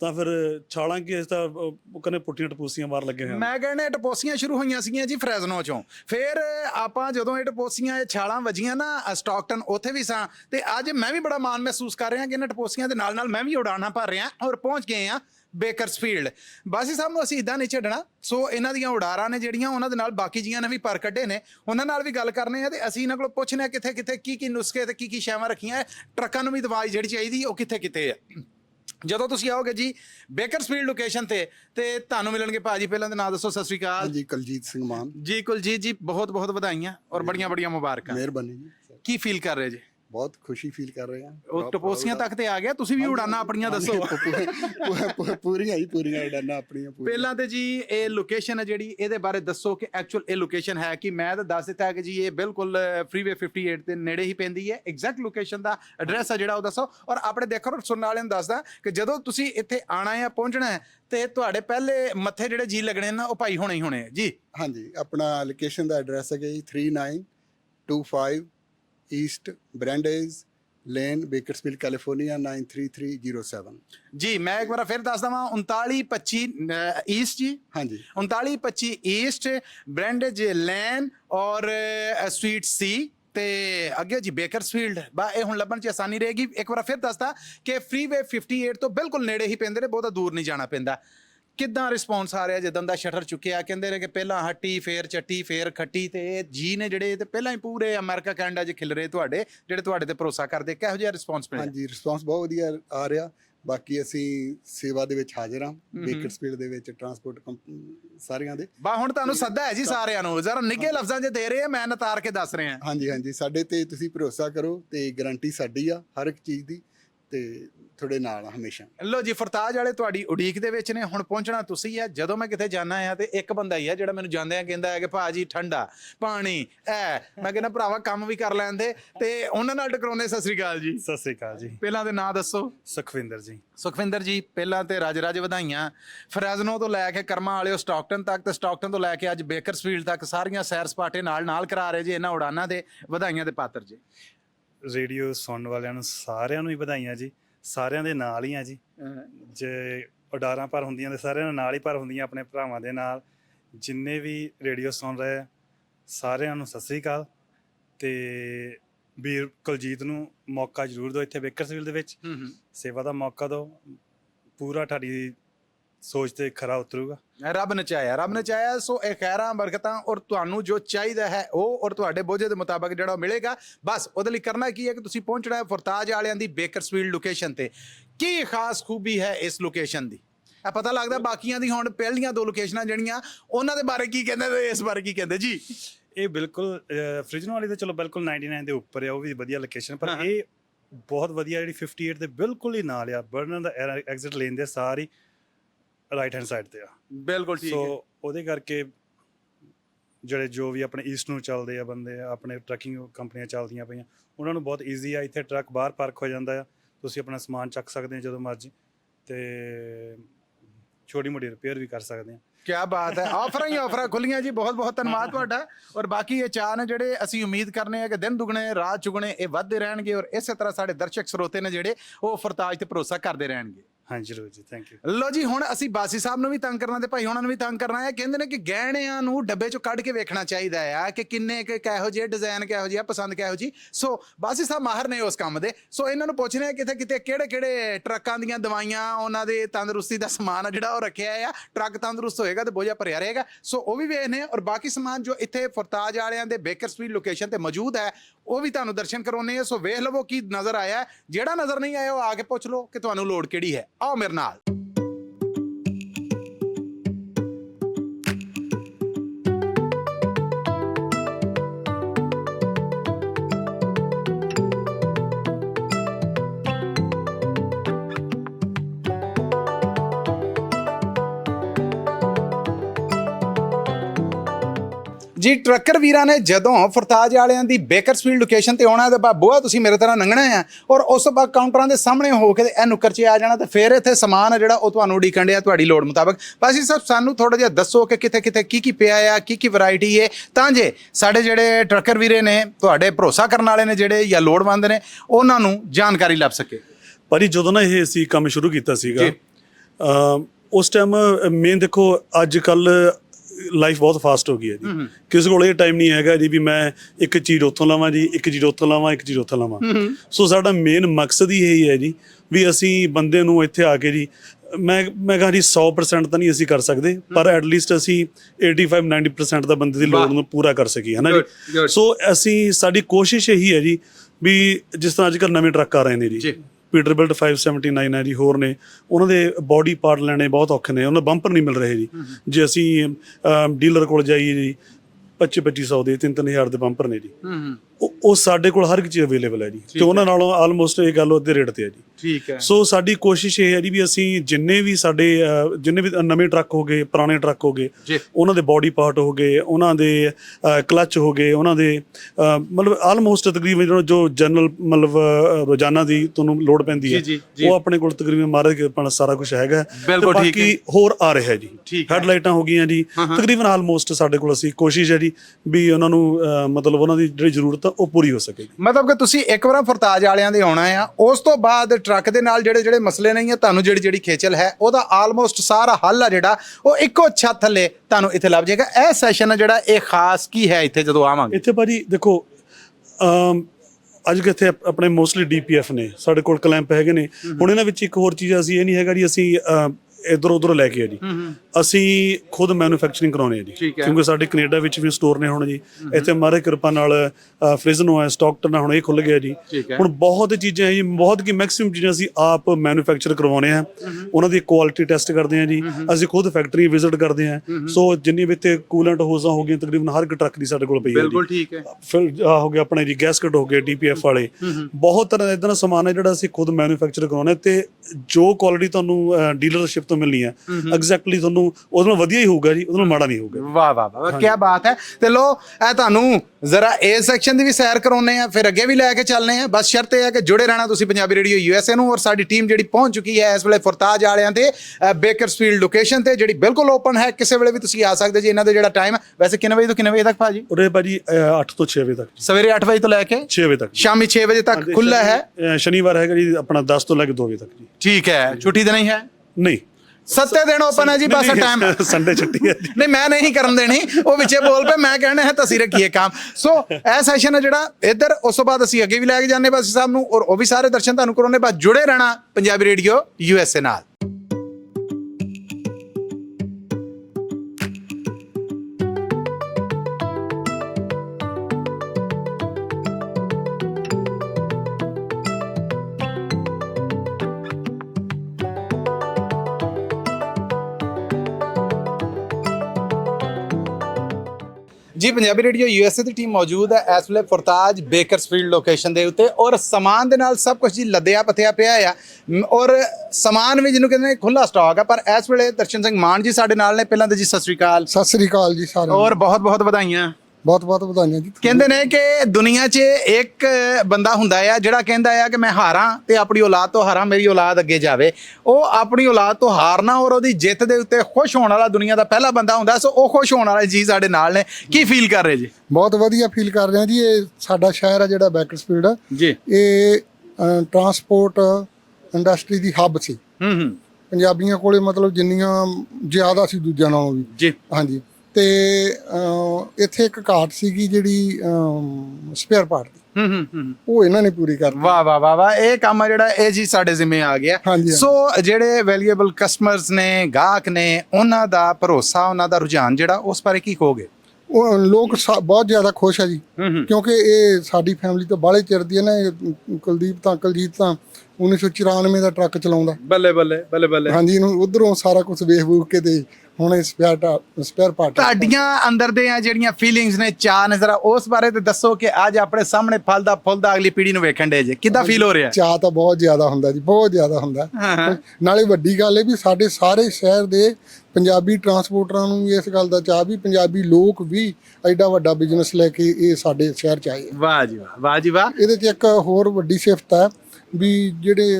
Speaker 1: ਤਾਂ ਫਿਰ ਛਾਲਾਂ ਕੀ ਇਸ ਤਾਂ ਉਹ ਕਹਿੰਦੇ ਪੁੱਟੀਆਂ ਟਪੂਸੀਆਂ ਮਾਰ ਲੱਗੇ ਹੋਏ ਆ
Speaker 2: ਮੈਂ ਕਹਿੰਦਾ ਟਪੋਸੀਆਂ ਸ਼ੁਰੂ ਹੋਈਆਂ ਸੀਗੀਆਂ ਜੀ ਫਰੈਜ਼ਨੋ ਚੋਂ। ਫਿਰ ਆਪਾਂ ਜਦੋਂ ਇਹ ਟਪੋਸੀਆਂ ਇਹ ਛਾਲਾਂ ਵੱਜੀਆਂ ਨਾ ਅ, ਸਟਾਕਟਨ ਉੱਥੇ ਵੀ ਸਾਂ। ਤੇ ਅੱਜ ਮੈਂ ਵੀ ਬੜਾ ਮਾਣ ਮਹਿਸੂਸ ਕਰ ਰਿਹਾ ਕਿ ਇਹਨਾਂ ਟਪੋਸੀਆਂ ਦੇ ਨਾਲ ਨਾਲ ਮੈਂ ਵੀ ਉਡਾਣਾ ਭਰ ਰਿਹਾ ਔਰ ਪਹੁੰਚ ਗਏ ਆ ਬੇਕਰਸਫੀਲਡ ਬਾਸੀ ਸਾਹਿਬ ਨੂੰ ਅਸੀਂ ਇਦਾਂ ਨਹੀਂ ਛੱਡਣਾ। ਸੋ ਇਹਨਾਂ ਦੀਆਂ ਉਡਾਰਾਂ ਨੇ ਜਿਹੜੀਆਂ ਉਹਨਾਂ ਦੇ ਨਾਲ ਬਾਕੀ ਜੀਆਂ ਨੇ ਵੀ ਪਰ ਕੱਢੇ ਨੇ। ਉਹਨਾਂ ਨਾਲ ਵੀ ਗੱਲ ਕਰਨੇ ਆ ਤੇ ਅਸੀਂ ਇਹਨਾਂ ਕੋਲੋਂ ਪੁੱਛਨੇ ਆ ਕਿੱਥੇ ਕਿੱਥੇ ਕੀ ਕੀ ਨੁਸਖੇ ਤੇ ਕੀ ਕੀ ਸ਼ੈਵਾਂ ਰੱਖੀਆਂ ਟਰੱਕਾਂ ਨੂੰ ਵੀ ਦਵਾਈ ਜਿਹੜੀ ਚਾਹੀਦੀ ਉਹ ਕਿੱਥੇ ਕਿੱਥੇ ਆ। ਜਦੋਂ ਤੁਸੀਂ ਆਓਗੇ ਜੀ ਬੇਕਰਸਫੀਲਡ ਲੋਕੇਸ਼ਨ ਤੇ ਤੇ ਤੁਹਾਨੂੰ ਮਿਲਣਗੇ ਭਾਜੀ ਪਹਿਲਾਂ ਦੇ ਨਾਂ ਦੱਸੋ ਸਤਿ ਸ਼੍ਰੀ ਅਕਾਲ।
Speaker 4: ਹਾਂਜੀ ਕਲਜੀਤ ਸਿੰਘ ਮਾਨ।
Speaker 2: ਜੀ ਕੁਲਜੀਤ ਜੀ ਬਹੁਤ ਬਹੁਤ ਵਧਾਈਆਂ ਔਰ ਬੜੀਆਂ ਬੜੀਆਂ ਮੁਬਾਰਕਾਂ।
Speaker 4: ਮਿਹਰਬਾਨੀ ਜੀ।
Speaker 2: ਕੀ ਫੀਲ ਕਰ ਰਹੇ ਜੀ?
Speaker 4: ਬਹੁਤ ਖੁਸ਼ੀ ਫੀਲ ਕਰ ਰਹੇ ਹਾਂ।
Speaker 2: ਉਹ ਟਪੋਸੀਆਂ ਤੱਕ ਤੇ ਆ ਗਿਆ? ਤੁਸੀਂ ਵੀ ਉਡਾਨਾ ਆਪਣੀਆਂ ਦੱਸੋ।
Speaker 4: ਪੂਰੀਆਂ ਹੀ ਪੂਰੀਆਂ ਉਡਾਨਾਂ ਆਪਣੀਆਂ ਪੂਰੀਆਂ।
Speaker 2: ਪਹਿਲਾਂ ਤੇ ਜੀ ਇਹ ਲੋਕੇਸ਼ਨ ਹੈ ਜਿਹੜੀ ਇਹਦੇ ਬਾਰੇ ਦੱਸੋ ਕਿ ਐਕਚੁਅਲ ਇਹ ਲੋਕੇਸ਼ਨ ਹੈ ਕਿ ਮੈਂ ਤਾਂ ਦੱਸ ਦਿੱਤਾ ਕਿ ਜੀ ਇਹ ਬਿਲਕੁਲ ਫਰੀਵੇ 58 ਦੇ ਨੇੜੇ ਹੀ ਪੈਂਦੀ ਹੈ। ਐਗਜ਼ੈਕਟ ਲੋਕੇਸ਼ਨ ਦਾ ਐਡਰੈਸ ਹੈ ਜਿਹੜਾ ਉਹ ਦੱਸੋ। ਔਰ ਆਪਣੇ ਦੇਖੋ ਔਰ ਸੁਣਨ ਵਾਲਿਆਂ ਨੂੰ ਦੱਸਦਾ ਕਿ ਜਦੋਂ ਤੁਸੀਂ ਇੱਥੇ ਆਣਾ ਹੈ ਪਹੁੰਚਣਾ ਹੈ ਤੇ ਤੁਹਾਡੇ ਪਹਿਲੇ ਮੱਥੇ ਜਿਹੜੇ ਜੀ ਲੱਗਣੇ ਨਾ ਉਹ ਭਾਈ ਹੋਣੇ ਹੀ ਹੋਣੇ। ਜੀ।
Speaker 4: ਹਾਂਜੀ ਆਪਣਾ ਲੋਕੇਸ਼ਨ ਦਾ ਐਡਰੈਸ ਹੈ ਜੀ 3925 east Brundage lane Bakersfield California 93307
Speaker 2: ਜੀ ਮੈਂ ਇੱਕ ਵਾਰ ਫਿਰ ਦੱਸ ਦਵਾਂ 3925 ਈਸਟ ਜੀ?
Speaker 4: ਹਾਂਜੀ।
Speaker 2: 3925 ਈਸਟ ਬ੍ਰੈਂਡਜ ਲੈਨ ਔਰ ਸਵੀਟ ਸੀ ਤੇ ਅੱਗੇ ਜੀ ਬੇਕਰਸਫੀਲਡ ਬਾ ਇਹ ਹੁਣ ਲੱਭਣ 'ਚ ਆਸਾਨੀ ਰਹੇਗੀ। ਇੱਕ ਵਾਰ ਫਿਰ ਦੱਸਦਾ ਕਿ ਫ੍ਰੀਵੇ 58 ਤੋਂ ਬਿਲਕੁਲ ਨੇੜੇ ਹੀ ਪੈਂਦੇ ਨੇ ਬਹੁਤਾ ਦੂਰ ਨਹੀਂ ਜਾਣਾ ਪੈਂਦਾ। ਕਿੱਦਾਂ ਰਿਸਪੌਂਸ ਆ ਰਿਹਾ ਜਦੋਂ ਦਾ ਸ਼ਟਰ ਚੁੱਕਿਆ? ਕਹਿੰਦੇ ਨੇ ਕਿ ਪਹਿਲਾਂ ਹੱਟੀ ਫੇਰ ਚੱਟੀ ਫੇਰ ਖੱਟੀ ਤੇ ਇਹ ਜੀ ਨੇ ਜਿਹੜੇ ਤੇ ਪਹਿਲਾਂ ਹੀ ਪੂਰੇ ਅਮਰੀਕਾ ਕੈਨੇਡਾ 'ਚ ਖਿਲ ਰਹੇ ਤੁਹਾਡੇ ਜਿਹੜੇ ਤੁਹਾਡੇ ਤੇ ਭਰੋਸਾ ਕਰਦੇ ਕਿਹੋ ਜਿਹਾ ਰਿਸਪੌਂਸ ਮਿਲਿਆ?
Speaker 4: ਹਾਂਜੀ ਰਿਸਪਾਂਸ ਬਹੁਤ ਵਧੀਆ ਆ ਰਿਹਾ। ਬਾਕੀ ਅਸੀਂ ਸੇਵਾ ਦੇ ਵਿੱਚ ਹਾਜ਼ਰ ਹਾਂ ਬੇਕਰਸਫੀਲਡ ਦੇ ਵਿੱਚ ਟਰਾਂਸਪੋਰਟ ਸਾਰਿਆਂ ਦੇ।
Speaker 2: ਬਾ ਹੁਣ ਤੁਹਾਨੂੰ ਸੱਦਾ ਹੈ ਜੀ ਸਾਰਿਆਂ ਨੂੰ। ਜ਼ਰਾ ਨਿੱਘੇ ਲਫ਼ਜ਼ਾਂ 'ਚ ਦੇ ਰਹੇ ਆ ਮੈਂ ਨਤਾਰ ਕੇ ਦੱਸ ਰਿਹਾ।
Speaker 4: ਹਾਂਜੀ ਹਾਂਜੀ। ਸਾਡੇ ਤੇ ਤੁਸੀਂ ਭਰੋਸਾ ਕਰੋ ਤੇ ਗਾਰੰਟੀ ਸਾਡੀ ਆ ਹਰ ਇੱਕ ਚੀਜ਼ ਦੀ। ਤੇ ਤੁਹਾਡੇ ਨਾਲ ਆ ਹਮੇਸ਼ਾ।
Speaker 2: ਲੋ ਜੀ ਫਰਤਾਜ ਵਾਲੇ ਤੁਹਾਡੀ ਉਡੀਕ ਦੇ ਵਿੱਚ ਨੇ। ਹੁਣ ਪਹੁੰਚਣਾ ਤੁਸੀਂ ਆ। ਜਦੋਂ ਮੈਂ ਕਿਤੇ ਜਾਣਾ ਆ ਤੇ ਇੱਕ ਬੰਦਾ ਹੀ ਆ ਜਿਹੜਾ ਮੈਨੂੰ ਜਾਂਦਿਆਂ ਕਹਿੰਦਾ ਹੈ ਕਿ ਭਾਜੀ ਠੰਡਾ ਪਾਣੀ ਐ। ਮੈਂ ਕਹਿੰਦਾ ਭਰਾਵਾ ਕੰਮ ਵੀ ਕਰ ਲੈਂਦੇ ਤੇ ਉਹਨਾਂ ਨਾਲ ਟਕਰਾਉਂਦੇ ਸਤਿ ਸ੍ਰੀ ਅਕਾਲ ਜੀ।
Speaker 1: ਸਤਿ ਸ੍ਰੀ ਅਕਾਲ ਜੀ।
Speaker 2: ਪਹਿਲਾਂ ਦੇ ਨਾਂ ਦੱਸੋ।
Speaker 1: ਸੁਖਵਿੰਦਰ ਜੀ।
Speaker 2: ਸੁਖਵਿੰਦਰ ਜੀ ਪਹਿਲਾਂ ਤੇ ਰਾਜ ਰਾਜ ਵਧਾਈਆਂ। ਫਰੈਜ਼ਨੋ ਤੋਂ ਲੈ ਕੇ ਕਰਮਾ ਵਾਲਿਓ ਸਟਾਕਟਨ ਤੱਕ ਤੇ ਸਟਾਕਟਨ ਤੋਂ ਲੈ ਕੇ ਅੱਜ ਬੇਕਰਸਫੀਲਡ ਤੱਕ ਸਾਰੀਆਂ ਸੈਰ ਸਪਾਟੇ ਨਾਲ ਨਾਲ ਕਰਾ ਰਹੇ ਜੀ। ਇਹਨਾਂ ਉਡਾਨਾਂ ਦੇ ਵਧਾਈਆਂ ਦੇ ਪਾਤਰ ਜੀ।
Speaker 5: ਰੇਡੀਓ ਸੁਣਨ ਵਾਲਿਆਂ ਨੂੰ ਸਾਰਿਆਂ ਨੂੰ ਹੀ ਵਧਾਈਆਂ ਜੀ। ਸਾਰਿਆਂ ਦੇ ਨਾਲ ਹੀ ਆ ਜੀ। ਜੇ ਉਡਾਰਾਂ ਪਰ ਹੁੰਦੀਆਂ ਤੇ ਸਾਰਿਆਂ ਦੇ ਨਾਲ ਹੀ ਪਰ ਹੁੰਦੀਆਂ ਆਪਣੇ ਭਰਾਵਾਂ ਦੇ ਨਾਲ। ਜਿੰਨੇ ਵੀ ਰੇਡੀਓ ਸੁਣ ਰਹੇ ਆ ਸਾਰਿਆਂ ਨੂੰ ਸਤਿ ਸ੍ਰੀ ਅਕਾਲ। ਤੇ ਵੀਰ ਕੁਲਜੀਤ ਨੂੰ ਮੌਕਾ ਜ਼ਰੂਰ ਦਿਓ ਇੱਥੇ ਬੇਕਰਸਵਿਲ ਦੇ ਵਿੱਚ। ਸੇਵਾ ਦਾ ਮੌਕਾ ਦਿਓ। ਪੂਰਾ ਤੁਹਾਡੀ ਸੋਚ ਤੇ ਖਰਾ ਉਤਰੂਗਾ।
Speaker 2: ਰੱਬ ਨੇ ਚਾਹਿਆ ਰੱਬ ਨੇ ਚਾਹਿਆ ਸੋ ਇਹ ਖੈਰਾਂ ਬਰਕਤਾਂ ਔਰ ਤੁਹਾਨੂੰ ਜੋ ਚਾਹੀਦਾ ਹੈ ਉਹ ਔਰ ਤੁਹਾਡੇ ਬੋਝੇ ਦੇ ਮੁਤਾਬਕ ਜਿਹੜਾ ਉਹ ਮਿਲੇਗਾ। ਬਸ ਉਹਦੇ ਲਈ ਕਰਨਾ ਕੀ ਹੈ ਕਿ ਤੁਸੀਂ ਪਹੁੰਚਣਾ ਹੈ ਫਰਤਾਜ ਵਾਲਿਆਂ ਦੀ ਬੇਕਰਸਫੀਲਡ ਲੋਕੇਸ਼ਨ ਤੇ। ਕੀ ਖਾਸ ਖੂਬੀ ਹੈ ਇਸ ਲੋਕੇਸ਼ਨ ਦੀ? ਆ ਪਤਾ ਲੱਗਦਾ ਬਾਕੀਆਂ ਦੀ ਹੁਣ ਪਹਿਲੀਆਂ ਦੋ ਲੋਕੇਸ਼ਨਾਂ ਜਿਹੜੀਆਂ ਉਹਨਾਂ ਦੇ ਬਾਰੇ ਕੀ ਕਹਿੰਦੇ ਤੇ ਇਸ ਬਾਰੇ ਕੀ ਕਹਿੰਦੇ? ਜੀ।
Speaker 5: ਇਹ ਬਿਲਕੁਲ ਫ੍ਰਿਜਨ ਵਾਲੀ ਤਾਂ ਚਲੋ ਬਿਲਕੁਲ 99 ਦੇ ਉੱਪਰ ਆ ਉਹ ਵੀ ਵਧੀਆ ਲੋਕੇਸ਼ਨ ਪਰ। ਇਹ ਬਹੁਤ ਵਧੀਆ ਜਿਹੜੀ 58 ਦੇ ਬਿਲਕੁਲ ਹੀ ਨਾਲ ਆ। ਬਰਨਰ ਦਾ ਐਗਜ਼ਿਟ ਲੇਨ ਦੇ ਸਾਰੀ ਰਾਈਟ ਹੈਂਡ ਸਾਈਡ ਤੇ ਆ।
Speaker 2: ਬਿਲਕੁਲ ਠੀਕ
Speaker 5: ਸੋ
Speaker 2: ਹੈ।
Speaker 5: ਉਹਦੇ ਕਰਕੇ ਜਿਹੜੇ ਜੋ ਵੀ ਆਪਣੇ ਈਸਟ ਨੂੰ ਚੱਲਦੇ ਆ ਬੰਦੇ ਆਪਣੇ ਟਰੱਕਿੰਗ ਕੰਪਨੀਆਂ ਚੱਲਦੀਆਂ ਪਈਆਂ ਉਹਨਾਂ ਨੂੰ ਬਹੁਤ ਈਜ਼ੀ ਆ ਇੱਥੇ ਟਰੱਕ ਬਾਹਰ ਪਾਰਕ ਹੋ ਜਾਂਦਾ ਆ। ਤੁਸੀਂ ਆਪਣਾ ਸਮਾਨ ਚੱਕ ਸਕਦੇ ਆ ਜਦੋਂ ਮਰਜ਼ੀ ਤੇ ਛੋਟੀ ਮੋਟੀ ਰਿਪੇਅਰ ਵੀ ਕਰ ਸਕਦੇ ਆ।
Speaker 2: ਕੀ ਬਾਤ ਹੈ। ਆਫਰਾਂ ਹੀ ਆਫਰਾਂ ਖੁੱਲੀਆਂ ਜੀ ਬਹੁਤ ਬਹੁਤ ਧੰਨਵਾਦ ਤੁਹਾਡਾ। ਔਰ ਬਾਕੀ ਇਹ ਚਾਹ ਨੇ ਜਿਹੜੇ ਅਸੀਂ ਉਮੀਦ ਕਰਨੇ ਆ ਕਿ ਦਿਨ ਦੁਗਣੇ ਰਾਤ ਚੁਗਣੇ ਇਹ ਵੱਧਦੇ ਰਹਿਣਗੇ ਔਰ ਇਸੇ ਤਰ੍ਹਾਂ ਸਾਡੇ ਦਰਸ਼ਕ ਸਰੋਤੇ ਨੇ ਜਿਹੜੇ ਉਹ ਫਰਤਾਜ ਤੇ ਭਰੋਸਾ ਕਰਦੇ ਰਹਿਣਗੇ।
Speaker 5: ਹਾਂਜੀ, ਜ਼ਰੂਰ ਜੀ ਥੈਂਕ ਯੂ
Speaker 2: ਲੋ ਜੀ, ਹੁਣ ਅਸੀਂ ਬਾਸੀ ਸਾਹਿਬ ਨੂੰ ਵੀ ਤੰਗ ਕਰਨਾ ਤੇ ਭਾਈ ਉਹਨਾਂ ਨੂੰ ਵੀ ਤੰਗ ਕਰਨਾ ਹੈ ਕਹਿੰਦੇ ਨੇ ਕਿ ਗਹਿਣਿਆਂ ਨੂੰ ਡੱਬੇ ਚੋਂ ਕੱਢ ਕੇ ਵੇਖਣਾ ਚਾਹੀਦਾ ਆ ਕਿ ਕਿੰਨੇ ਕੁ ਕਿਹੋ ਜਿਹੇ ਡਿਜ਼ਾਈਨ ਕਿਹੋ ਜਿਹੇ ਆ, ਪਸੰਦ ਕਿਹੋ ਜੀ ਸੋ ਬਾਸੀ ਸਾਹਿਬ ਮਾਹਰ ਨੇ ਉਸ ਕੰਮ ਦੇ। ਸੋ ਇਹਨਾਂ ਨੂੰ ਪੁੱਛ ਰਹੇ ਆ ਕਿਤੇ ਕਿਤੇ ਕਿਹੜੇ ਕਿਹੜੇ ਟਰੱਕਾਂ ਦੀਆਂ ਦਵਾਈਆਂ, ਉਹਨਾਂ ਦੇ ਤੰਦਰੁਸਤੀ ਦਾ ਸਮਾਨ ਆ ਜਿਹੜਾ ਉਹ ਰੱਖਿਆ ਆ। ਟਰੱਕ ਤੰਦਰੁਸਤ ਹੋਏਗਾ ਤੇ ਬੋਝਾ ਭਰਿਆ ਰਹੇਗਾ। ਸੋ ਉਹ ਵੀ ਵੇਖਨੇ ਔਰ ਬਾਕੀ ਸਮਾਨ ਜੋ ਇੱਥੇ ਫਰਤਾਜ ਵਾਲਿਆਂ ਦੇ ਬੇਕਰ ਬੇਕਰਸਫੀਲਡ ਲੋਕੇਸ਼ਨ ਤੇ ਮੌਜੂਦ ਹੈ, ਉਹ ਵੀ ਤੁਹਾਨੂੰ ਦਰਸ਼ਨ ਕਰਾਉਣੇ ਆ। ਸੋ ਵੇਖ ਲਵੋ ਕੀ ਨਜ਼ਰ ਆਇਆ। ਜਿਹੜਾ ਨਜ਼ਰ ਨਹੀਂ ਆਇਆ ਉਹ ਆ ਕੇ ਪੁੱਛ ਲਓ ਕਿ ਤੁਹਾਨੂੰ ਲੋੜ ਕਿਹੜੀ ਹੈ। ਆਓ ਜੀ ਟਰੱਕਰ ਵੀਰਾਂ ਨੇ ਜਦੋਂ ਫਰਤਾਜ ਵਾਲਿਆਂ ਦੀ ਬੇਕਰਸਫੀਲਡ ਲੋਕੇਸ਼ਨ ਤੇ ਆਉਣਾ ਤੇ ਬਾਬੂਆ ਤੁਸੀਂ ਮੇਰੇ ਤਰ੍ਹਾਂ ਲੰਘਣਾ ਆ ਔਰ ਉਸ ਤੋਂ ਬਾਅਦ ਕਾਊਂਟਰਾਂ ਦੇ ਸਾਹਮਣੇ ਹੋ ਕੇ ਇਹ ਨੁੱਕਰ 'ਚ ਆ ਜਾਣਾ ਤੇ ਫਿਰ ਇੱਥੇ ਸਮਾਨ ਆ ਜਿਹੜਾ ਉਹ ਤੁਹਾਨੂੰ ਉਡੀਕਣ ਡਿਆ ਤੁਹਾਡੀ ਲੋੜ ਮੁਤਾਬਕ। ਬਾਸੀ ਸਾਹਿਬ ਸਾਨੂੰ ਥੋੜਾ ਜਿਹਾ ਦੱਸੋ ਕਿ ਕਿੱਥੇ ਕਿੱਥੇ ਕੀ ਕੀ ਪਿਆ ਆ ਕੀ ਕੀ ਵੈਰਾਈਟੀ ਹੈ। ਤਾਂ ਜੇ ਸਾਡੇ ਜਿਹੜੇ ਟਰੱਕਰ ਵੀਰੇ ਨੇ ਤੁਹਾਡੇ ਭਰੋਸਾ ਕਰਨ ਵਾਲੇ ਨੇ ਜਿਹੜੇ ਜਾਂ ਲੋੜਵੰਦ ਨੇ ਉਹਨਾਂ ਨੂੰ ਜਾਣਕਾਰੀ ਲੱਭ ਸਕੇ।
Speaker 1: ਭਾਜੀ ਜਦੋਂ ਨਾ ਇਹ ਅਸੀਂ ਕੰਮ ਸ਼ੁਰੂ ਕੀਤਾ ਸੀਗਾ ਉਸ ਟਾਈਮ ਮੇਨ ਦੇਖੋ ਅੱਜ ਕੱਲ ਲਾਈਫ ਬਹੁਤ ਫਾਸਟ ਹੋ ਗਈ ਹੈ ਜੀ। ਕਿਸੇ ਕੋਲ ਇਹ ਟਾਈਮ ਨਹੀਂ ਹੈਗਾ ਜੀ ਵੀ ਮੈਂ ਇੱਕ ਚੀਜ਼ ਉੱਥੋਂ ਲਾਵਾਂ ਜੀ ਇੱਕ ਚੀਜ਼ ਉੱਥੋਂ ਲਾਵਾਂ ਇੱਕ ਚੀਜ਼ ਉੱਥੋਂ ਲਾਵਾਂ। ਸੋ ਸਾਡਾ ਮੇਨ ਮਕਸਦ ਹੀ ਇਹੀ ਹੈ ਜੀ ਵੀ ਅਸੀਂ ਬੰਦੇ ਨੂੰ ਇੱਥੇ ਆ ਕੇ ਜੀ ਮੈਂ ਮੈਂ ਕਹਾਂ ਜੀ 100% ਤਾਂ ਨਹੀਂ ਅਸੀਂ ਕਰ ਸਕਦੇ ਪਰ ਐਟ ਲੀਸਟ ਅਸੀਂ 85 90% ਦਾ ਬੰਦੇ ਦੀ ਲੋੜ। ਨੂੰ ਪੂਰਾ ਕਰ ਸਕੀਏ ਹਨਾ
Speaker 2: Good,
Speaker 1: ਜੀ. ਸੋ ਅਸੀਂ ਸਾਡੀ ਕੋਸ਼ਿਸ਼ ਇਹੀ ਹੈ ਜੀ ਵੀ ਜਿਸ ਤਰ੍ਹਾਂ ਅੱਜ ਕੱਲ੍ਹ ਨਵੇਂ ਟਰੱਕ ਆ ਰਹੇ ਨੇ
Speaker 2: ਜੀ।
Speaker 1: ਪੀਟਰਬਿਲਟ 579 ਹੈ ਜੀ ਹੋਰ ਨੇ। ਉਹਨਾਂ ਦੇ ਬਾਡੀ ਪਾਰਟ ਲੈਣੇ ਬਹੁਤ ਔਖੇ ਨੇ ਉਹਨਾਂ ਬੰਪਰ ਨਹੀਂ ਮਿਲ ਰਹੇ ਜੀ। ਜੇ ਅਸੀਂ ਡੀਲਰ ਕੋਲ ਜਾਈਏ ਜੀ 25 2500 ਦੇ 3-3000 ਦੇ ਬੰਪਰ ਨੇ ਜੀ।
Speaker 2: ਹੂੰ ਹੂੰ।
Speaker 1: ਉਹ ਉਹ ਸਾਡੇ ਕੋਲ ਹਰ ਇੱਕ ਚੀਜ਼ ਅਵੇਲੇਬਲ ਹੈ ਜੀ। ਤੇ ਉਹਨਾਂ ਨਾਲੋਂ ਆਲਮੋਸਟ ਇਹ ਗੱਲ ਉਹਦੇ ਰੇਟ ਤੇ ਹੈ ਜੀ।
Speaker 2: ਠੀਕ ਹੈ।
Speaker 1: ਸੋ ਸਾਡੀ ਕੋਸ਼ਿਸ਼ ਇਹ ਹੈ ਜੀ ਵੀ ਅਸੀਂ ਜਿੰਨੇ ਵੀ ਸਾਡੇ ਅਹ, ਜਿੰਨੇ ਵੀ ਨਵੇਂ ਟਰੱਕ ਹੋ ਗਏ ਪੁਰਾਣੇ ਟਰੱਕ ਹੋ ਗਏ
Speaker 2: ਜੀ।
Speaker 1: ਉਹਨਾਂ ਦੇ ਬਾਡੀ ਪਾਰਟ ਹੋ ਗਏ ਉਹਨਾਂ ਦੇ ਕਲਚ ਹੋ ਗਏ ਉਹਨਾਂ ਦੇ ਅਹ, ਮਤਲਬ ਆਲਮੋਸਟ ਤਕਰੀਬਨ ਜਿਹੜਾ ਜੋ ਜਨਰਲ ਮਤਲਬ ਅਹ, ਰੋਜ਼ਾਨਾ ਦੀ ਤੁਹਾਨੂੰ ਲੋਡ ਪੈਂਦੀ ਹੈ
Speaker 2: ਜੀ, ਜੀ, ਜੀ।
Speaker 1: ਉਹ ਆਪਣੇ ਕੋਲ ਤਕਰੀਬਨ ਮਾਰੇ ਕੇ ਆਪਣਾ ਸਾਰਾ ਕੁਝ ਹੈਗਾ ਤੇ
Speaker 2: ਬਿਲਕੁਲ ਠੀਕ
Speaker 1: ਬਾਕੀ ਹੋਰ ਆ ਰਿਹਾ ਜੀ।
Speaker 2: ਠੀਕ ਹੈ।
Speaker 1: ਹੈਡਲਾਈਟਾਂ ਹੋ ਗਈਆਂ ਜੀ। ਤਕਰੀਬਨ ਆਲਮੋਸਟ ਸਾਡੇ ਕੋਲ ਅਸੀਂ ਕੋਸ਼ਿਸ਼ ਹੈ ਜੀ ਵੀ ਉਹਨਾਂ ਨੂੰ ਅਹ, ਮਤਲਬ ਉਹਨਾਂ ਦੀ ਜਿਹੜੀ ਜ਼ਰੂਰਤ ਆ ਉਹ ਪੂਰੀ ਹੋ ਸਕੇ
Speaker 2: ਮਤਲਬ ਕਿ ਤੁਸੀਂ ਇੱਕ ਵਾਰ ਫਰਤਾਜ ਵਾਲਿਆਂ ਦੇ ਆਉਣਾ ਆ ਉਸ ਤੋਂ ਬਾਅਦ ਟਰੱਕ ਦੇ ਨਾਲ ਜਿਹੜੇ ਜਿਹੜੇ ਮਸਲੇ ਨਹੀਂ ਆ ਤੁਹਾਨੂੰ ਜਿਹੜੀ ਜਿਹੜੀ ਖੇਚਲ ਹੈ ਉਹਦਾ ਆਲਮੋਸਟ ਸਾਰਾ ਹੱਲ ਆ ਜਿਹੜਾ ਉਹ ਇੱਕੋ ਛੱਤ ਥੱਲੇ ਤੁਹਾਨੂੰ ਇੱਥੇ ਲੱਭ ਜਾਏਗਾ। ਇਹ ਸੈਸ਼ਨ ਆ ਜਿਹੜਾ ਇਹ ਖਾਸ ਕੀ ਹੈ ਇੱਥੇ ਜਦੋਂ ਆਵਾਂਗੇ?
Speaker 1: ਇੱਥੇ ਭਾਜੀ ਦੇਖੋ ਅਮ ਅੱਜ ਕਿੱਥੇ ਆਪ- ਆਪਣੇ ਮੋਸਟਲੀ ਡੀਪੀਐਫ ਨੇ ਸਾਡੇ ਕੋਲ ਕਲੈਂਪ ਹੈਗੇ ਨੇ। ਹੁਣ ਇਹਨਾਂ ਵਿੱਚ ਇੱਕ ਹੋਰ ਚੀਜ਼ ਅਸੀਂ ਇਹ ਨਹੀਂ ਹੈਗਾ ਜੀ ਅਸੀਂ ਇਧਰ ਉਧਰ ਲੈ ਕੇ ਆ ਜੀ। ਅਸੀਂ ਖੁਦ ਮੈਨੂਫੈਕਚਰਿੰਗ ਕਰਾਉਨੇ ਆ ਜੀ। ਕਿਉਂਕਿ ਸਾਡੇ ਕੈਨੇਡਾ ਵਿੱਚ ਵੀ ਸਟੋਰ ਨੇ ਹੁਣ ਜੀ। ਇੱਥੇ ਮਾਰੇ ਕਿਰਪਾ ਨਾਲ ਫ੍ਰਿਜ਼ਨੋ ਹੈ ਸਟਾਕਟਨ ਹੁਣ ਇਹ ਖੁੱਲ ਗਿਆ ਜੀ। ਹੁਣ ਬਹੁਤ ਚੀਜ਼ਾਂ ਹੈ ਜੀ ਬਹੁਤ ਕੀ ਮੈਕਸਿਮਮ ਚੀਜ਼ਾਂ ਅਸੀਂ ਆਪ ਮੈਨੂਫੈਕਚਰ ਕਰਵਾਉਨੇ ਆ। ਉਹਨਾਂ ਦੀ ਕੁਆਲਿਟੀ ਟੈਸਟ ਕਰਦੇ ਆ ਜੀ। ਅਸੀਂ ਖੁਦ ਫੈਕਟਰੀ ਵਿਜ਼ਿਟ ਕਰਦੇ ਆ। ਸੋ ਜਿੰਨੀ ਵੀ ਤੇ ਕੂਲੈਂਟ ਹੋਜ਼ਾਂ ਹੋ ਗਈਆਂ ਤਕਰੀਬਨ ਹਰ ਇੱਕ ਟਰੱਕ ਦੀ ਸਾਡੇ ਕੋਲ ਪਈ ਹੈ ਜੀ।
Speaker 2: ਬਿਲਕੁਲ ਠੀਕ ਹੈ।
Speaker 1: ਫਿਰ ਆਹ ਹੋ ਗਿਆ ਆਪਣੇ ਜੀ ਗੈਸਕਟ ਹੋ ਗਏ ਡੀਪੀਐਫ ਵਾਲੇ। ਬਹੁਤ ਤਰ੍ਹਾਂ ਦਾ ਇਦਾਂ ਦਾ ਸਮਾਨ ਹੈ ਜਿਹੜਾ ਅਸੀਂ ਖੁਦ ਮੈਨੂਫੈਕਚਰ ਕਰਾਉਣਾ ਤੇ ਜੋ ਕੁਆਲਿਟੀ ਤੁਹਾਨੂੰ ਡੀਲਰਸ਼ਿਪ ਤੋਂ ਮਿਲਣੀ ਹੈ ਐਗਜ਼ੈਕਟਲੀ ਤੁਹਾਨੂੰ ਉਹਦੇ ਨਾਲ ਵਧੀਆ ਹੀ ਹੋਊਗਾ ਜੀ ਉਹਦੇ ਨਾਲ ਮਾੜਾ ਨਹੀਂ ਹੋਊਗਾ।
Speaker 2: ਵਾਹ ਵਾਹ ਵਾਹ ਕੀ ਬਾਤ ਹੈ। ਤੇ ਲੋ ਇਹ ਤੁਹਾਨੂੰ ਜ਼ਰਾ ਏ ਸੈਕਸ਼ਨ ਦੀ ਵੀ ਸੈਰ ਕਰਾਉਨੇ ਆ ਫਿਰ ਅੱਗੇ ਵੀ ਲੈ ਕੇ ਚੱਲਨੇ ਆ। ਬਸ ਸ਼ਰਤ ਇਹ ਹੈ ਕਿ ਜੁੜੇ ਰਹਿਣਾ ਤੁਸੀਂ ਪੰਜਾਬੀ ਰੇਡੀਓ ਯੂਐਸਏ ਨੂੰ ਔਰ ਸਾਡੀ ਟੀਮ ਜਿਹੜੀ ਪਹੁੰਚ ਚੁੱਕੀ ਹੈ ਇਸ ਵੇਲੇ ਫੁਰਤਾਜ ਵਾਲਿਆਂ ਤੇ ਬੇਕਰਸਫੀਲਡ ਲੋਕੇਸ਼ਨ ਤੇ ਜਿਹੜੀ ਬਿਲਕੁਲ ਓਪਨ ਹੈ ਕਿਸੇ ਵੇਲੇ ਵੀ ਤੁਸੀਂ ਆ ਸਕਦੇ ਜੀ ਇਹਨਾਂ ਦਾ ਜਿਹੜਾ ਟਾਈਮ ਵੈਸੇ ਕਿੰਨੇ ਵਜੇ ਤੋਂ ਕਿੰਨੇ ਵਜੇ ਤੱਕ ਭਾਜੀ?
Speaker 1: ਉਰੇ ਭਾਜੀ 8 ਤੋਂ 6 ਵਜੇ ਤੱਕ
Speaker 2: ਸਵੇਰੇ 8 ਵਜੇ ਤੋਂ ਲੈ ਕੇ
Speaker 1: 6 ਵਜੇ ਤੱਕ
Speaker 2: ਸ਼ਾਮੀ 6 ਵਜੇ ਤੱਕ ਖੁੱਲਾ ਹੈ।
Speaker 1: ਸ਼ਨੀਵਾਰ ਹੈਗਾ ਜੀ ਆਪਣਾ 10 ਤੋਂ ਲੈ ਕੇ 2 ਵਜੇ ਤੱਕ ਜੀ।
Speaker 2: ਠੀਕ ਹੈ ਛੁੱਟੀ ਤਾਂ ਨਹੀਂ ਹੈ?
Speaker 1: ਨਹੀਂ।
Speaker 2: ਸੱਤੇ ਦਿਨ ਓਪਨ ਹੈ ਜੀ ਬਸ ਟਾਈਮ
Speaker 1: ਸੰਡੇ ਛੁੱਟੀ ਹੈ
Speaker 2: ਨਹੀਂ ਮੈਂ ਨਹੀਂ ਕਰਨ ਦੇਣੀ ਉਹ ਵਿੱਚੇ ਬੋਲ ਪਏ ਮੈਂ ਕਹਿਣਾ ਹੈ ਤਸੀਂ ਰੱਖੀਏ ਕੰਮ। ਸੋ ਇਹ ਸੈਸ਼ਨ ਹੈ ਜਿਹੜਾ ਇੱਧਰ ਉਸ ਤੋਂ ਬਾਅਦ ਅਸੀਂ ਅੱਗੇ ਵੀ ਲੈ ਕੇ ਜਾਂਦੇ ਬਸ ਸਾਹਿਬ ਨੂੰ ਔਰ ਉਹ ਵੀ ਸਾਰੇ ਦਰਸ਼ਨ ਤੁਹਾਨੂੰ ਕਰਾਉਣੇ ਬਸ ਜੁੜੇ ਰਹਿਣਾ ਪੰਜਾਬੀ ਰੇਡੀਓ ਯੂਐਸਏ ਨਾਲ। ਜੀ ਪੰਜਾਬੀ ਰੇਡੀਓ ਯੂਐਸਏ ਦੀ ਟੀਮ ਮੌਜੂਦ ਹੈ ਇਸ ਵੇਲੇ ਫੁਰਤਾਜ ਬੇਕਰਸਫੀਲਡ ਲੋਕੇਸ਼ਨ ਦੇ ਉੱਤੇ ਔਰ ਸਮਾਨ ਦੇ ਨਾਲ ਸਭ ਕੁਝ ਜੀ ਲੱਦਿਆ ਪਥਿਆ ਪਿਆ ਆ। ਔਰ ਸਮਾਨ ਵੀ ਜਿਹਨੂੰ ਕਹਿੰਦੇ ਨੇ ਖੁੱਲਾ ਸਟਾਕ ਆ ਪਰ ਇਸ ਵੇਲੇ ਦਰਸ਼ਨ ਸਿੰਘ ਮਾਨ ਜੀ ਸਾਡੇ ਨਾਲ ਨੇ। ਪਹਿਲਾਂ ਤਾਂ ਜੀ ਸਤਿ ਸ੍ਰੀ ਅਕਾਲ।
Speaker 4: ਸਤਿ ਸ੍ਰੀ ਅਕਾਲ ਜੀ ਸਾਰਿਆਂ ਨੂੰ।
Speaker 2: ਔਰ ਬਹੁਤ ਬਹੁਤ ਵਧਾਈਆਂ।
Speaker 4: ਬਹੁਤ ਬਹੁਤ ਵਧਾਈਆਂ ਜੀ।
Speaker 2: ਕਹਿੰਦੇ ਨੇ ਕਿ ਦੁਨੀਆ 'ਚ ਇੱਕ ਬੰਦਾ ਹੁੰਦਾ ਆ ਜਿਹੜਾ ਕਹਿੰਦਾ ਆ ਕਿ ਮੈਂ ਹਾਰਾਂ ਤੇ ਆਪਣੀ ਔਲਾਦ ਤੋਂ ਹਾਰਾਂ ਮੇਰੀ ਔਲਾਦ ਅੱਗੇ ਜਾਵੇ। ਉਹ ਆਪਣੀ ਔਲਾਦ ਤੋਂ ਹਾਰਨਾ ਔਰ ਉਹਦੀ ਜਿੱਤ ਦੇ ਉੱਤੇ ਖੁਸ਼ ਹੋਣ ਵਾਲਾ ਦੁਨੀਆ ਦਾ ਪਹਿਲਾ ਬੰਦਾ ਹੁੰਦਾ ਸੋ ਉਹ ਖੁਸ਼ ਹੋਣ ਵਾਲੇ ਜੀ ਸਾਡੇ ਨਾਲ ਨੇ। ਕੀ ਫੀਲ ਕਰ ਰਹੇ ਜੀ?
Speaker 4: ਬਹੁਤ ਵਧੀਆ ਫੀਲ ਕਰ ਰਹੇ ਹਾਂ ਜੀ। ਇਹ ਸਾਡਾ ਸ਼ਹਿਰ ਹੈ ਜਿਹੜਾ ਬੈਕਰਸਫੀਲਡ।
Speaker 2: ਜੀ।
Speaker 4: ਇਹ ਟਰਾਂਸਪੋਰਟ ਇੰਡਸਟਰੀ ਦੀ ਹੱਬ ਸੀ।
Speaker 2: ਹੂੰ ਹੂੰ।
Speaker 4: ਪੰਜਾਬੀਆਂ ਕੋਲੇ ਮਤਲਬ ਜਿੰਨੀਆਂ ਜ਼ਿਆਦਾ ਸੀ ਦੂਜਿਆਂ ਨਾਲੋਂ ਵੀ।
Speaker 2: ਜੀ।
Speaker 4: ਹਾਂਜੀ। ਤੇ ਇੱਥੇ ਇੱਕ ਘਾਟ ਸੀਗੀ ਜਿਹੜੀ ਸਪੇਅਰ ਪਾਰਟ ਦੀ।
Speaker 2: ਹੂੰ ਹੂੰ ਹੂੰ
Speaker 4: ਉਹ ਇਹਨਾਂ ਨੇ ਪੂਰੀ ਕਰ ਦਿੱਤੀ।
Speaker 2: ਵਾਹ ਵਾਹ ਵਾਹ ਵਾਹ ਇਹ ਕੰਮ ਆ ਜਿਹੜਾ ਇਹ ਜੀ ਸਾਡੇ ਜ਼ਿੰਮੇ ਆ ਗਿਆ। ਸੋ ਜਿਹੜੇ ਵੈਲਿਊਏਬਲ ਕਸਟਮਰਸ ਨੇ ਗਾਹਕ ਨੇ ਉਹਨਾਂ ਦਾ ਭਰੋਸਾ ਉਹਨਾਂ ਦਾ ਰੁਝਾਨ ਜਿਹੜਾ ਉਸ ਬਾਰੇ ਕੀ ਕਹੋਗੇ?
Speaker 4: ਉਹ ਲੋਕ ਬਹੁਤ ਜ਼ਿਆਦਾ ਖੁਸ਼ ਹੈ ਜੀ ਕਿਉਂਕਿ ਇਹ ਸਾਡੀ ਫੈਮਿਲੀ ਤੋਂ ਬਾਹਲੇ ਚਿਰ ਦੀ ਹੈ ਨਾ ਕੁਲਦੀਪ ਤਾਂ ਕਲਜੀਤ ਤਾਂ 1994 ਦਾ ਟਰੱਕ ਚਲਾਉਂਦਾ।
Speaker 2: ਬੱਲੇ ਬੱਲੇ ਬੱਲੇ ਬੱਲੇ।
Speaker 4: ਹਾਂਜੀ ਇਹਨੂੰ ਉਧਰੋਂ ਸਾਰਾ ਕੁਝ ਵੇਖ ਵੂਖ ਕੇ ਤੇ ਹੁਣ ਇਹ ਸਪੇਅਰ ਸਪੇਅਰ ਪਾਰਟ
Speaker 2: ਤੁਹਾਡੀਆਂ ਅੰਦਰ ਦੇ ਆ ਜਿਹੜੀਆਂ ਫੀਲਿੰਗਸ ਨੇ ਚਾਹ ਨੇ ਜ਼ਰਾ ਉਸ ਬਾਰੇ ਤੇ ਦੱਸੋ ਕਿ ਅੱਜ ਆਪਣੇ ਸਾਹਮਣੇ ਫਲਦਾ ਫੁੱਲਦਾ ਅਗਲੀ ਪੀੜ੍ਹੀ ਨੂੰ ਵੇਖਣ ਦੇ ਜੇ। ਕਿੱਦਾਂ ਫੀਲ ਹੋ ਰਿਹਾ?
Speaker 4: ਚਾਹ ਤਾਂ ਬਹੁਤ ਜ਼ਿਆਦਾ ਹੁੰਦਾ ਜੀ ਬਹੁਤ ਜ਼ਿਆਦਾ ਹੁੰਦਾ। ਨਾਲੇ ਵੱਡੀ ਗੱਲ ਇਹ ਵੀ ਸਾਡੇ ਸਾਰੇ ਸ਼ਹਿਰ ਦੇ ਪੰਜਾਬੀ ਟਰਾਂਸਪੋਰਟਰਾਂ ਨੂੰ ਵੀ ਇਸ ਗੱਲ ਦਾ ਚਾਹ ਵੀ ਪੰਜਾਬੀ ਲੋਕ ਵੀ ਐਡਾ ਵੱਡਾ ਬਿਜ਼ਨਸ ਲੈ ਕੇ ਇਹ ਸਾਡੇ ਸ਼ਹਿਰ ਚ ਆਏ
Speaker 2: ਵਾਹ ਜੀ ਵਾਹ ਵਾਹ ਜੀ ਵਾਹ।
Speaker 4: ਇਹਦੇ 'ਚ ਇੱਕ ਹੋਰ ਵੱਡੀ ਸਿਫਤ ਹੈ ਵੀ ਜਿਹੜੇ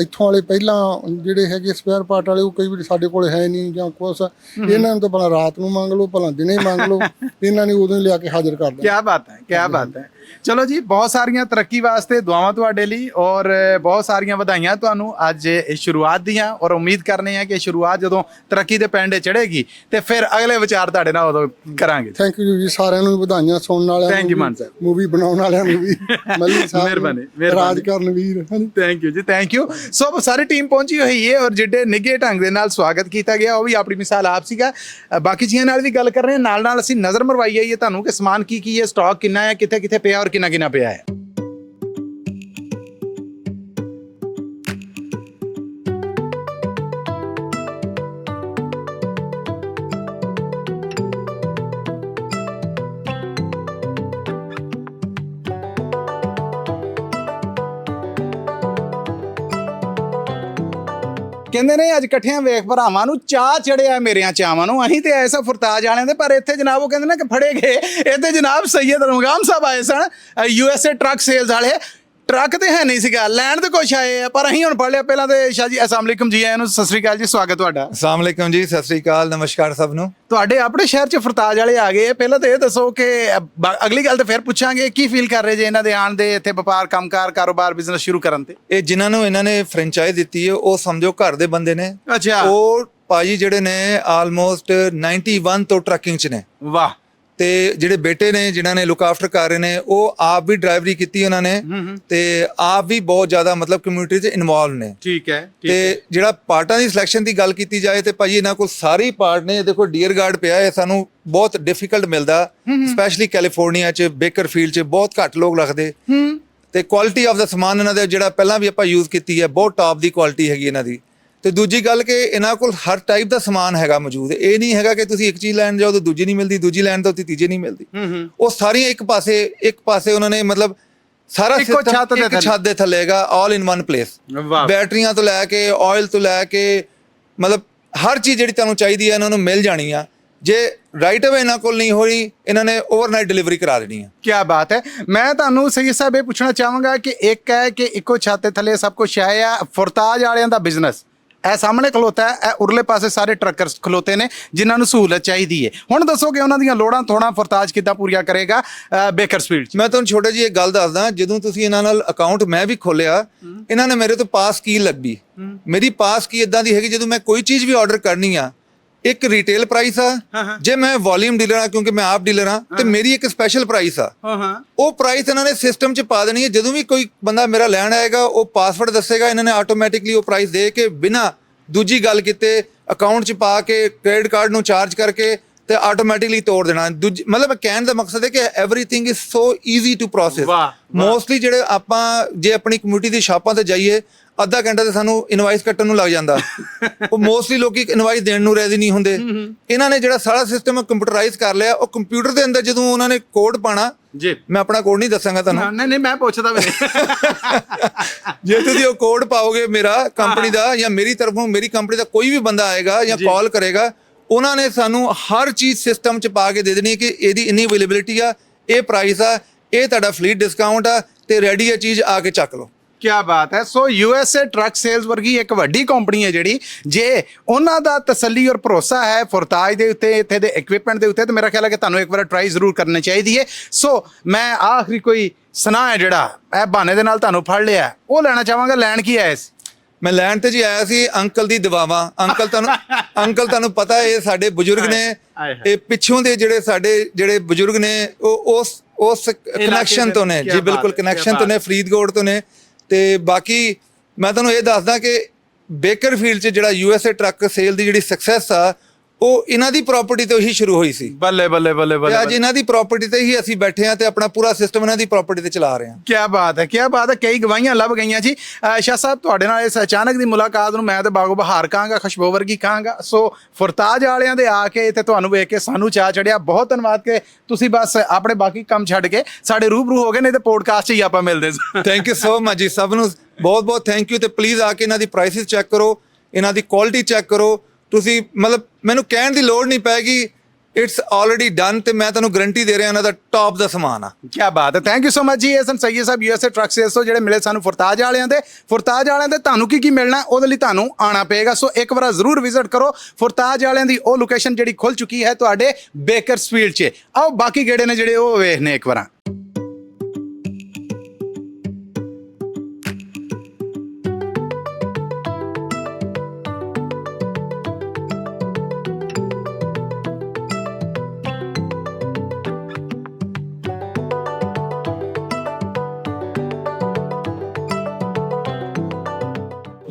Speaker 4: ਇੱਥੋਂ ਵਾਲੇ ਪਹਿਲਾਂ ਜਿਹੜੇ ਹੈਗੇ ਸਪੇਅਰ ਪਾਰਟ ਵਾਲੇ ਉਹ ਕਈ ਵਾਰੀ ਸਾਡੇ ਕੋਲ ਹੈ ਨਹੀਂ ਜਾਂ ਕੁਛ। ਇਹਨਾਂ ਨੂੰ ਤਾਂ ਭਲਾ ਰਾਤ ਨੂੰ ਮੰਗ ਲਓ ਭਲਾ ਦਿਨੇ ਮੰਗ ਲਓ। ਇਹਨਾਂ ਨੇ ਉਦੋਂ ਹੀ ਲਿਆ ਕੇ ਹਾਜ਼ਰ ਕਰ ਦੇਣਾ।
Speaker 2: ਕੀ ਬਾਤ ਹੈ ਕੀ ਬਾਤ ਹੈ। ਚਲੋ ਜੀ ਬਹੁਤ ਸਾਰੀਆਂ ਤਰੱਕੀ ਵਾਸਤੇ ਦੁਆਵਾਂ ਤੁਹਾਡੇ ਲਈ ਔਰ ਬਹੁਤ ਸਾਰੀਆਂ ਵਧਾਈਆਂ ਤੁਹਾਨੂੰ। ਅੱਜ ਇਹ ਸ਼ੁਰੂਆਤ ਦੀਆਂ ਔਰ ਉਮੀਦ ਕਰਨੇ ਆ ਕਿ ਸ਼ੁਰੂਆਤ ਜਦੋਂ ਤਰੱਕੀ ਦੇ ਪੈਂਡੇ ਚੜੇਗੀ ਤੇ ਫਿਰ ਅਗਲੇ ਵਿਚਾਰ ਤੁਹਾਡੇ ਨਾਲ ਉਦੋਂ ਕਰਾਂਗੇ।
Speaker 4: ਥੈਂਕ ਯੂ ਜੀ ਸਾਰਿਆਂ ਨੂੰ ਵਧਾਈਆਂ ਸੁਣਨ ਵਾਲਿਆਂ
Speaker 2: Thank you, Mann Sahib.
Speaker 4: Movie ਬਣਾਉਣ ਵਾਲਿਆਂ ਨੂੰ ਵੀ। ਮੱਲੀ ਸਾਹਿਬ
Speaker 2: ਮਿਹਰਬਾਨੀ,
Speaker 4: ਨੂੰ,
Speaker 2: ਮਿਹਰਬਾਨੀ।
Speaker 4: ਰਾਜ ਕਰਨ ਵੀਰ
Speaker 2: ਥੈਂਕ ਯੂ ਜੀ ਥੈਂਕ ਯੂ ਸੋ ਸਾਰੀ ਟੀਮ ਪਹੁੰਚੀ ਹੋਈ ਹੈ ਔਰ ਜਿੱਡੇ ਨਿੱਘੇ ਢੰਗ ਦੇ ਨਾਲ ਸਵਾਗਤ ਕੀਤਾ ਗਿਆ, ਉਹ ਵੀ ਆਪਣੀ ਮਿਸਾਲ ਆਪ ਸੀਗਾ। ਬਾਕੀ ਚੀਜ਼ਾਂ ਨਾਲ ਵੀ ਗੱਲ ਕਰ ਰਹੇ ਹਾਂ। ਨਾਲ ਨਾਲ ਅਸੀਂ ਨਜ਼ਰ ਮਰਵਾਈ ਆਈਏ ਤੁਹਾਨੂੰ ਕਿ ਸਮਾਨ ਕੀ ਕੀ ਹੈ ਸਟਾਕ ਕਿੰਨਾ ਹੈ ਕਿੱਥੇ ਕਿੱਥੇ ਪਿਆ ਔਰ ਕਿੰਨਾ ਕਿੰਨਾ ਪਿਆ ਹੈ। ਕਹਿੰਦੇ ਨੇ ਅੱਜ ਇਕੱਠਿਆਂ ਵੇਖ ਭਰਾਵਾਂ ਨੂੰ ਚਾਹ ਚੜਿਆ ਮੇਰਿਆਂ ਚਾਵਾਂ ਨੂੰ। ਅਸੀਂ ਤੇ ਸਾਂ ਫੁਰਤਾਜ ਵਾਲਿਆਂ ਦੇ, ਪਰ ਇੱਥੇ ਜਨਾਬ ਉਹ ਕਹਿੰਦੇ ਨੇ ਕਿ ਫੜੇ ਗਏ। ਇੱਥੇ ਜਨਾਬ ਸੈਯਦ ਰਮਗਾਮ ਸਾਹਿਬ ਆਏ ਸਨ ਯੂਐਸਏ ਟਰੱਕ ਸੇਲਸ ਵਾਲੇ। ਟਰੱਕ ਤੇ ਹੈ ਨਹੀਂ ਸੀਗਾ ਲੈਣ ਤੇ ਕੁਛ ਆਏ ਆ ਪਰ ਅਸੀਂ ਹੁਣ ਫੜ ਲਿਆ ਪਹਿਲਾਂ ਤੇ ਸ਼ਾਹ ਜੀ ਅਸਲਾਮ ਅਲੈਕਮ ਜੀ ਆਇਆਂ ਨੂੰ ਸਤਿ ਸ੍ਰੀ ਅਕਾਲ ਜੀ ਸਵਾਗਤ ਤੁਹਾਡਾ।
Speaker 3: ਅਸਲਾਮ ਅਲੈਕਮ ਜੀ ਸਤਿ ਸ੍ਰੀ ਅਕਾਲ ਨਮਸਕਾਰ ਸਭ ਨੂੰ।
Speaker 2: ਤੁਹਾਡੇ ਆਪਣੇ ਸ਼ਹਿਰ ਚ ਫੁਰਤਾਜ ਵਾਲੇ ਆ ਗਏ ਆ। ਪਹਿਲਾਂ ਤਾਂ ਇਹ ਦੱਸੋ ਕਿ ਬ- ਅਗਲੀ ਗੱਲ ਤੇ ਫਿਰ ਪੁੱਛਾਂਗੇ ਕੀ ਫੀਲ ਕਰ ਰਹੇ ਜੇ ਇਹਨਾਂ ਦੇ ਆਣ ਦੇ ਇੱਥੇ ਵਪਾਰ ਕੰਮਕਾਰ ਕਾਰੋਬਾਰ ਬਿਜ਼ਨਸ ਸ਼ੁਰੂ ਕਰਨ ਤੇ?
Speaker 3: ਇਹ ਜਿਨ੍ਹਾਂ ਨੂੰ ਇਹਨਾਂ ਨੇ ਫਰੈਂਚਾਈਜ਼ ਦਿੱਤੀ ਹੈ ਉਹ ਸਮਝੋ ਘਰ ਦੇ ਬੰਦੇ ਨੇ।
Speaker 2: ਅੱਛਾ।
Speaker 3: ਉਹ ਭਾਜੀ ਜਿਹੜੇ ਨੇ ਆਲਮੋਸਟ 91 ਤੋਂ ਟਰੱਕਿੰਗ ਚ ਨੇ।
Speaker 2: ਵਾਹ।
Speaker 3: ਤੇ ਜਿਹੜੇ ਬੇਟੇ ਨੇ ਜਿਨ੍ਹਾਂ ਨੇ ਲੁੱਕ ਆਫਟਰ ਕਰ ਰਹੇ ਨੇ ਉਹ ਆਪ ਵੀ ਡਰਾਈਵਰੀ ਕੀਤੀ ਉਹਨਾਂ ਨੇ ਤੇ ਆਪ ਵੀ ਬਹੁਤ ਜ਼ਿਆਦਾ ਮਤਲਬ ਕਮਿਊਨਿਟੀ 'ਚ ਇਨਵੋਲਵ ਨੇ।
Speaker 2: ਠੀਕ ਹੈ
Speaker 3: ਤੇ ਜਿਹੜਾ ਪਾਰਟਾਂ ਦੀ ਸਿਲੈਕਸ਼ਨ ਦੀ ਗੱਲ ਕੀਤੀ ਜਾਏ ਤੇ ਭਾਜੀ ਇਹਨਾਂ ਕੋਲ ਸਾਰੇ ਪਾਰਟ ਨੇ। ਦੇਖੋ ਡੀਅਰ ਗਾਰਡ ਪਿਆ ਹੈ ਸਾਨੂੰ ਬਹੁਤ ਡਿਫਿਕਲਟ ਮਿਲਦਾ ਸਪੈਸ਼ਲੀ ਕੈਲੀਫੋਰਨੀਆ 'ਚ ਬੇਕਰਫੀਲਡ 'ਚ ਬਹੁਤ ਘੱਟ ਲੋਕ ਰੱਖਦੇ। ਤੇ ਕੁਆਲਿਟੀ ਆਫ ਦਾ ਸਮਾਨ ਇਹਨਾਂ ਦੇ ਜਿਹੜਾ ਪਹਿਲਾਂ ਵੀ ਆਪਾਂ ਯੂਜ਼ ਕੀਤੀ ਹੈ ਬਹੁਤ ਟਾਪ ਦੀ ਕੁਆਲਿਟੀ ਹੈਗੀ ਇਹਨਾਂ ਦੀ। ਤੇ ਦੂਜੀ ਗੱਲ ਕਿ ਇਹਨਾਂ ਕੋਲ ਹਰ ਟਾਈਪ ਦਾ ਸਮਾਨ ਹੈਗਾ ਮੌਜੂਦ ਇਹ ਨਹੀਂ ਹੈਗਾ ਕਿ ਤੁਸੀਂ ਇੱਕ ਚੀਜ਼ ਲੈਣ ਜਾਓ ਤਾਂ ਦੂਜੀ ਨਹੀਂ ਮਿਲਦੀ ਦੂਜੀ ਲੈਣ ਤੋਂ ਤੀਜੀ ਨਹੀਂ ਮਿਲਦੀ।
Speaker 2: ਹੂੰ ਹੂੰ।
Speaker 3: ਉਹ ਸਾਰੀਆਂ ਇੱਕ ਪਾਸੇ ਇੱਕ ਪਾਸੇ ਉਹਨਾਂ ਨੇ ਮਤਲਬ ਸਾਰਾ
Speaker 2: ਦੇ
Speaker 3: ਇੱਕ। ਛੱਤ ਦੇ ਥੱਲੇ ਹੈਗਾ ਆਲ ਇਨ ਵਨ ਪਲੇਸ ਬੈਟਰੀਆਂ ਤੋਂ ਲੈ ਕੇ ਆਇਲ ਤੋਂ ਲੈ ਕੇ ਮਤਲਬ ਹਰ ਚੀਜ਼ ਜਿਹੜੀ ਤੁਹਾਨੂੰ ਚਾਹੀਦੀ ਹੈ ਇਹਨਾਂ ਨੂੰ ਮਿਲ ਜਾਣੀ ਆ। ਜੇ ਰਾਈਟ ਅਵੇ ਇਹਨਾਂ ਕੋਲ ਨਹੀਂ ਹੋਈ ਇਹਨਾਂ ਨੇ ਓਵਰਨਾਈਟ ਡਿਲੀਵਰੀ ਕਰਾ ਦੇਣੀ ਆ।
Speaker 2: ਕੀ ਬਾਤ ਹੈ। ਮੈਂ ਤੁਹਾਨੂੰ ਸਹੀ ਸਾਹਿਬ ਇਹ ਪੁੱਛਣਾ ਚਾਹਾਂਗਾ ਕਿ ਇੱਕ ਹੈ ਕਿ ਇੱਕੋ ਛੱਤ ਥੱਲੇ ਸਭ ਕੁਝ ਹੈ ਆ ਫੁਰਤਾਜ ਵਾਲਿਆਂ ਦਾ ਬਿਜ਼ਨਸ ਇਹ ਸਾਹਮਣੇ ਖਲੋਤਾ ਹੈ ਇਹ ਉਰਲੇ ਪਾਸੇ ਸਾਰੇ ਟਰੱਕਰਸ ਖਲੋਤੇ ਨੇ ਜਿਨ੍ਹਾਂ ਨੂੰ ਸਹੂਲਤ ਚਾਹੀਦੀ ਹੈ। ਹੁਣ ਦੱਸੋ ਕਿ ਉਹਨਾਂ ਦੀਆਂ ਲੋੜਾਂ ਥੋੜਾ ਫੁਰਤਾਜ ਕਿੱਦਾਂ ਪੂਰੀਆਂ ਕਰੇਗਾ ਬੇਕਰਸਫੀਲਡ ਚ?
Speaker 3: ਮੈਂ ਤੁਹਾਨੂੰ ਛੋਟਾ ਜਿਹੀ ਇੱਕ ਗੱਲ ਦੱਸਦਾ ਜਦੋਂ ਤੁਸੀਂ ਇਹਨਾਂ ਨਾਲ ਅਕਾਊਂਟ ਮੈਂ ਵੀ ਖੋਲਿਆ ਇਹਨਾਂ ਨੇ ਮੇਰੇ ਤੋਂ ਪਾਸ ਕੀ ਲੱਭੀ? ਮੇਰੀ ਪਾਸ ਕੀ ਇਦਾਂ ਦੀ ਹੈਗੀ ਜਦੋਂ ਮੈਂ ਕੋਈ ਚੀਜ਼ ਵੀ ਆਰਡਰ ਕਰਨੀ ਆ ਇੱਕ ਰਿਟੇਲ ਪ੍ਰਾਈਸ ਆ ਜੇ ਮੈਂ ਵੋਲਿਊਮ ਡੀਲਰ ਆ ਕਿਉਂਕਿ ਮੈਂ ਆਪ ਡੀਲਰ ਆ ਤੇ ਮੇਰੀ ਇੱਕ ਸਪੈਸ਼ਲ ਪ੍ਰਾਈਸ ਆ
Speaker 2: ਹਾਂ ਹਾਂ
Speaker 3: ਉਹ ਪ੍ਰਾਈਸ ਇਹਨਾਂ ਨੇ ਸਿਸਟਮ 'ਚ ਪਾ ਦੇਣੀ ਹੈ ਜਦੋਂ ਵੀ ਕੋਈ ਬੰਦਾ ਮੇਰਾ ਲੈਣ ਆਏਗਾ ਉਹ ਪਾਸਵਰਡ ਦੱਸੇਗਾ ਇਹਨਾਂ ਨੇ ਆਟੋਮੈਟਿਕਲੀ ਉਹ ਪ੍ਰਾਈਸ ਦੇ ਕੇ ਬਿਨਾ ਦੂਜੀ ਗੱਲ ਕੀਤੇ ਅਕਾਊਂਟ 'ਚ ਪਾ ਕੇ ਕ੍ਰੈਡਿਟ ਕਾਰਡ ਨੂੰ ਚਾਰਜ ਕਰਕੇ ਤੇ ਆਟੋਮੈਟਿਕਲੀ ਤੋੜ ਦੇਣਾ ਦੂਜੀ ਮਤਲਬ ਕਹਿਣ ਦਾ ਮਕਸਦ ਹੈ ਕਿ everything is so easy to process
Speaker 2: ਵਾਹ,
Speaker 3: ਮੋਸਟਲੀ ਜਿਹੜੇ ਆਪਾਂ ਜੇ ਆਪਣੀ ਕਮਿਊਨਿਟੀ ਦੀ ਸ਼ਾਪਾਂ ਤੇ ਜਾਈਏ ਅੱਧਾ ਘੰਟਾ ਤੇ ਸਾਨੂੰ ਇਨਵਾਈਸ ਕੱਟਣ ਨੂੰ ਲੱਗ ਜਾਂਦਾ। ਉਹ ਮੋਸਟਲੀ ਲੋਕੀ ਇਨਵਾਈਸ ਦੇਣ ਨੂੰ ਰੈਡੀ ਨਹੀਂ ਹੁੰਦੇ। ਇਹਨਾਂ ਨੇ ਜਿਹੜਾ ਸਾਰਾ ਸਿਸਟਮ ਕੰਪਿਊਟਰਾਈਜ਼ ਕਰ ਲਿਆ ਉਹ ਕੰਪਿਊਟਰ ਦੇ ਅੰਦਰ ਜਦੋਂ ਉਹਨਾਂ ਨੇ ਕੋਡ ਪਾਣਾ
Speaker 2: ਜੀ।
Speaker 3: ਮੈਂ ਆਪਣਾ ਕੋਡ ਨਹੀਂ ਦੱਸਾਂਗਾ ਤੁਹਾਨੂੰ।
Speaker 2: ਨਹੀਂ ਨਹੀਂ ਮੈਂ ਪੁੱਛਦਾ ਵੀ
Speaker 3: ਜੇ ਤੁਸੀਂ ਉਹ ਕੋਡ ਪਾਓਗੇ ਮੇਰਾ ਕੰਪਨੀ ਦਾ ਜਾਂ ਮੇਰੀ ਤਰਫੋਂ ਮੇਰੀ ਕੰਪਨੀ ਦਾ ਕੋਈ ਵੀ ਬੰਦਾ ਆਏਗਾ ਜਾਂ ਕਾਲ ਕਰੇਗਾ ਉਹਨਾਂ ਨੇ ਸਾਨੂੰ ਹਰ ਚੀਜ਼ ਸਿਸਟਮ 'ਚ ਪਾ ਕੇ ਦੇ ਦੇਣੀ ਕਿ ਇਹਦੀ ਇੰਨੀ ਅਵੇਲੇਬਿਲਿਟੀ ਆ ਇਹ ਪ੍ਰਾਈਸ ਆ ਇਹ ਤੁਹਾਡਾ ਫਲੀਟ ਡਿਸਕਾਊਂਟ ਆ ਤੇ ਰੈਡੀ ਆ ਚੀਜ਼ ਆ ਕੇ ਚੱਕ ਲਓ।
Speaker 2: ਕੀ ਬਾਤ ਹੈ। ਸੋ ਯੂਐਸਏ ਟਰੱਕ ਸੇਲਸ ਵਰਗੀ ਇੱਕ ਵੱਡੀ ਕੰਪਨੀ ਹੈ ਜਿਹੜੀ ਜੇ ਉਹਨਾਂ ਦਾ ਤਸੱਲੀ ਔਰ ਭਰੋਸਾ ਹੈ ਫੁਰਤਾਜ ਦੇ ਉੱਤੇ ਇੱਥੇ ਦੇ ਇਕਵਿਪਮੈਂਟ ਦੇ ਉੱਤੇ ਤਾਂ ਮੇਰਾ ਖਿਆਲ ਹੈ ਕਿ ਤੁਹਾਨੂੰ ਇੱਕ ਵਾਰ ਟਰਾਈ ਜ਼ਰੂਰ ਕਰਨੀ ਚਾਹੀਦੀ ਹੈ। ਸੋ ਮੈਂ ਆਖਰੀ ਕੋਈ ਸੁਨਾ ਹੈ ਜਿਹੜਾ ਇਹ ਬਹਾਨੇ ਦੇ ਨਾਲ ਤੁਹਾਨੂੰ ਫੜ ਲਿਆ। ਉਹ ਲੈਣਾ ਚਾਹਾਂਗਾ ਲੈਣ ਕੀ ਆਇਆ ਸੀ
Speaker 3: ਮੈਂ ਲੈਣ ਤੇ ਜੀ ਆਇਆ ਸੀ ਅੰਕਲ ਦੀ ਦਵਾਵਾਂ। ਅੰਕਲ ਤੁਹਾਨੂੰ ਅੰਕਲ ਤੁਹਾਨੂੰ ਪਤਾ ਇਹ ਸਾਡੇ ਬਜ਼ੁਰਗ ਨੇ। ਇਹ ਪਿੱਛੋਂ ਦੇ ਜਿਹੜੇ ਸਾਡੇ ਜਿਹੜੇ ਬਜ਼ੁਰਗ ਨੇ ਉਹ ਉਸ ਉਸ ਕਨੈਕਸ਼ਨ ਤੋਂ ਨੇ। ਜੀ ਬਿਲਕੁਲ ਕਨੈਕਸ਼ਨ ਤੋਂ ਨੇ ਫਰੀਦਕੋਟ ਤੋਂ ਨੇ। ਤੇ ਬਾਕੀ ਮੈਂ ਤੁਹਾਨੂੰ ਇਹ ਦੱਸਦਾ ਕਿ ਬੇਕਰਫੀਲਡ 'ਚ ਜਿਹੜਾ ਯੂਐਸਏ ਟਰੱਕ ਸੇਲ ਦੀ ਜਿਹੜੀ ਸਕਸੈਸ ਆ ਉਹ ਇਹਨਾਂ ਦੀ ਪ੍ਰਾਪਰਟੀ ਤੋਂ ਹੀ ਸ਼ੁਰੂ ਹੋਈ ਸੀ।
Speaker 2: ਬੱਲੇ ਬੱਲੇ ਬੱਲੇ
Speaker 3: ਤੇ
Speaker 2: ਬੱਲੇ।
Speaker 3: ਅੱਜ ਇਹਨਾਂ ਦੀ ਪ੍ਰਾਪਰਟੀ ਤੇ ਹੀ ਅਸੀਂ ਬੈਠੇ ਆ ਤੇ ਆਪਣਾ ਪੂਰਾ ਸਿਸਟਮ ਇਹਨਾਂ ਦੀ ਪ੍ਰਾਪਰਟੀ ਤੇ ਚਲਾ ਰਹੇ ਹਾਂ।
Speaker 2: ਕੀ ਬਾਤ ਹੈ ਕੀ ਬਾਤ ਹੈ। ਕਈ ਗਵਾਹੀਆਂ ਲੱਭ ਗਈਆਂ ਜੀ। ਸ਼ਾਹ ਸਾਹਿਬ ਤੁਹਾਡੇ ਨਾਲ ਇਸ ਅਚਾਨਕ ਦੀ ਮੁਲਾਕਾਤ ਨੂੰ ਮੈਂ ਤੇ ਬਾਗੋ ਬਹਾਰ ਕਹਾਂਗਾ ਖੁਸ਼ਬੂ ਵਰਗੀ ਕਹਾਂਗਾ। ਸੋ ਫੁਰਤਾਜ ਵਾਲਿਆਂ ਦੇ ਆ ਕੇ ਤੇ ਤੁਹਾਨੂੰ ਵੇਖ ਕੇ ਸਾਨੂੰ ਚਾਹ ਚੜਿਆ। ਬਹੁਤ ਧੰਨਵਾਦ ਕਿ ਤੁਸੀਂ ਬਸ ਆਪਣੇ ਬਾਕੀ ਕੰਮ ਛੱਡ ਕੇ ਸਾਡੇ ਰੂਬਰੂ ਹੋ ਗਏ ਨਹੀਂ ਤੇ ਪੋਡਕਾਸਟ 'ਚ ਹੀ ਆਪਾਂ ਮਿਲਦੇ ਸੀ।
Speaker 3: ਥੈਂਕ ਯੂ ਸੋ ਮਚ ਜੀ। ਸਭ ਨੂੰ ਬਹੁਤ ਬਹੁਤ ਥੈਂਕ ਯੂ ਤੇ ਪਲੀਜ਼ ਆ ਕੇ ਇਹਨਾਂ ਦੀ ਪ੍ਰਾਈਸਿਸ ਚੈੱਕ ਕਰੋ ਇਹਨਾਂ ਦੀ ਕੁਆਲਿਟੀ ਚੈੱਕ ਕਰੋ। ਤੁਸੀਂ ਮਤਲਬ ਮੈਨੂੰ ਕਹਿਣ ਦੀ ਲੋੜ ਨਹੀਂ ਪੈਗੀ ਇਟਸ ਆਲਰੇਡੀ ਡਨ ਤੇ ਮੈਂ ਤੁਹਾਨੂੰ ਗਾਰੰਟੀ ਦੇ ਰਿਹਾ ਇਹਨਾਂ ਦਾ ਟੌਪ ਦਾ ਸਮਾਨ ਆ।
Speaker 2: ਕੀ ਬਾਤ ਹੈ। ਥੈਂਕ ਯੂ ਸੋ ਮਚ ਜੀ Ahsan Saeed Sahib USA truck sales ਤੋਂ ਜਿਹੜੇ ਮਿਲੇ ਸਾਨੂੰ ਫੁਰਤਾਜ ਵਾਲਿਆਂ ਦੇ। ਫੁਰਤਾਜ ਵਾਲਿਆਂ ਦੇ ਤੁਹਾਨੂੰ ਕੀ ਕੀ ਮਿਲਣਾ, ਉਹਦੇ ਲਈ ਤੁਹਾਨੂੰ ਆਣਾ ਪਏਗਾ। ਸੋ ਇੱਕ ਵਾਰ ਜ਼ਰੂਰ ਵਿਜ਼ਿਟ ਕਰੋ। ਫੁਰਤਾਜ ਵਾਲਿਆਂ ਦੀ ਉਹ ਲੋਕੇਸ਼ਨ ਜਿਹੜੀ ਖੁੱਲ ਚੁੱਕੀ ਹੈ ਤੁਹਾਡੇ ਬੇਕਰਸਫੀਲਡ 'ਚ। ਆਓ, ਬਾਕੀ ਗੇੜੇ ਨੇ ਜਿਹੜੇ ਉਹ ਵੇਖਨੇ ਇੱਕ ਵਾਰ।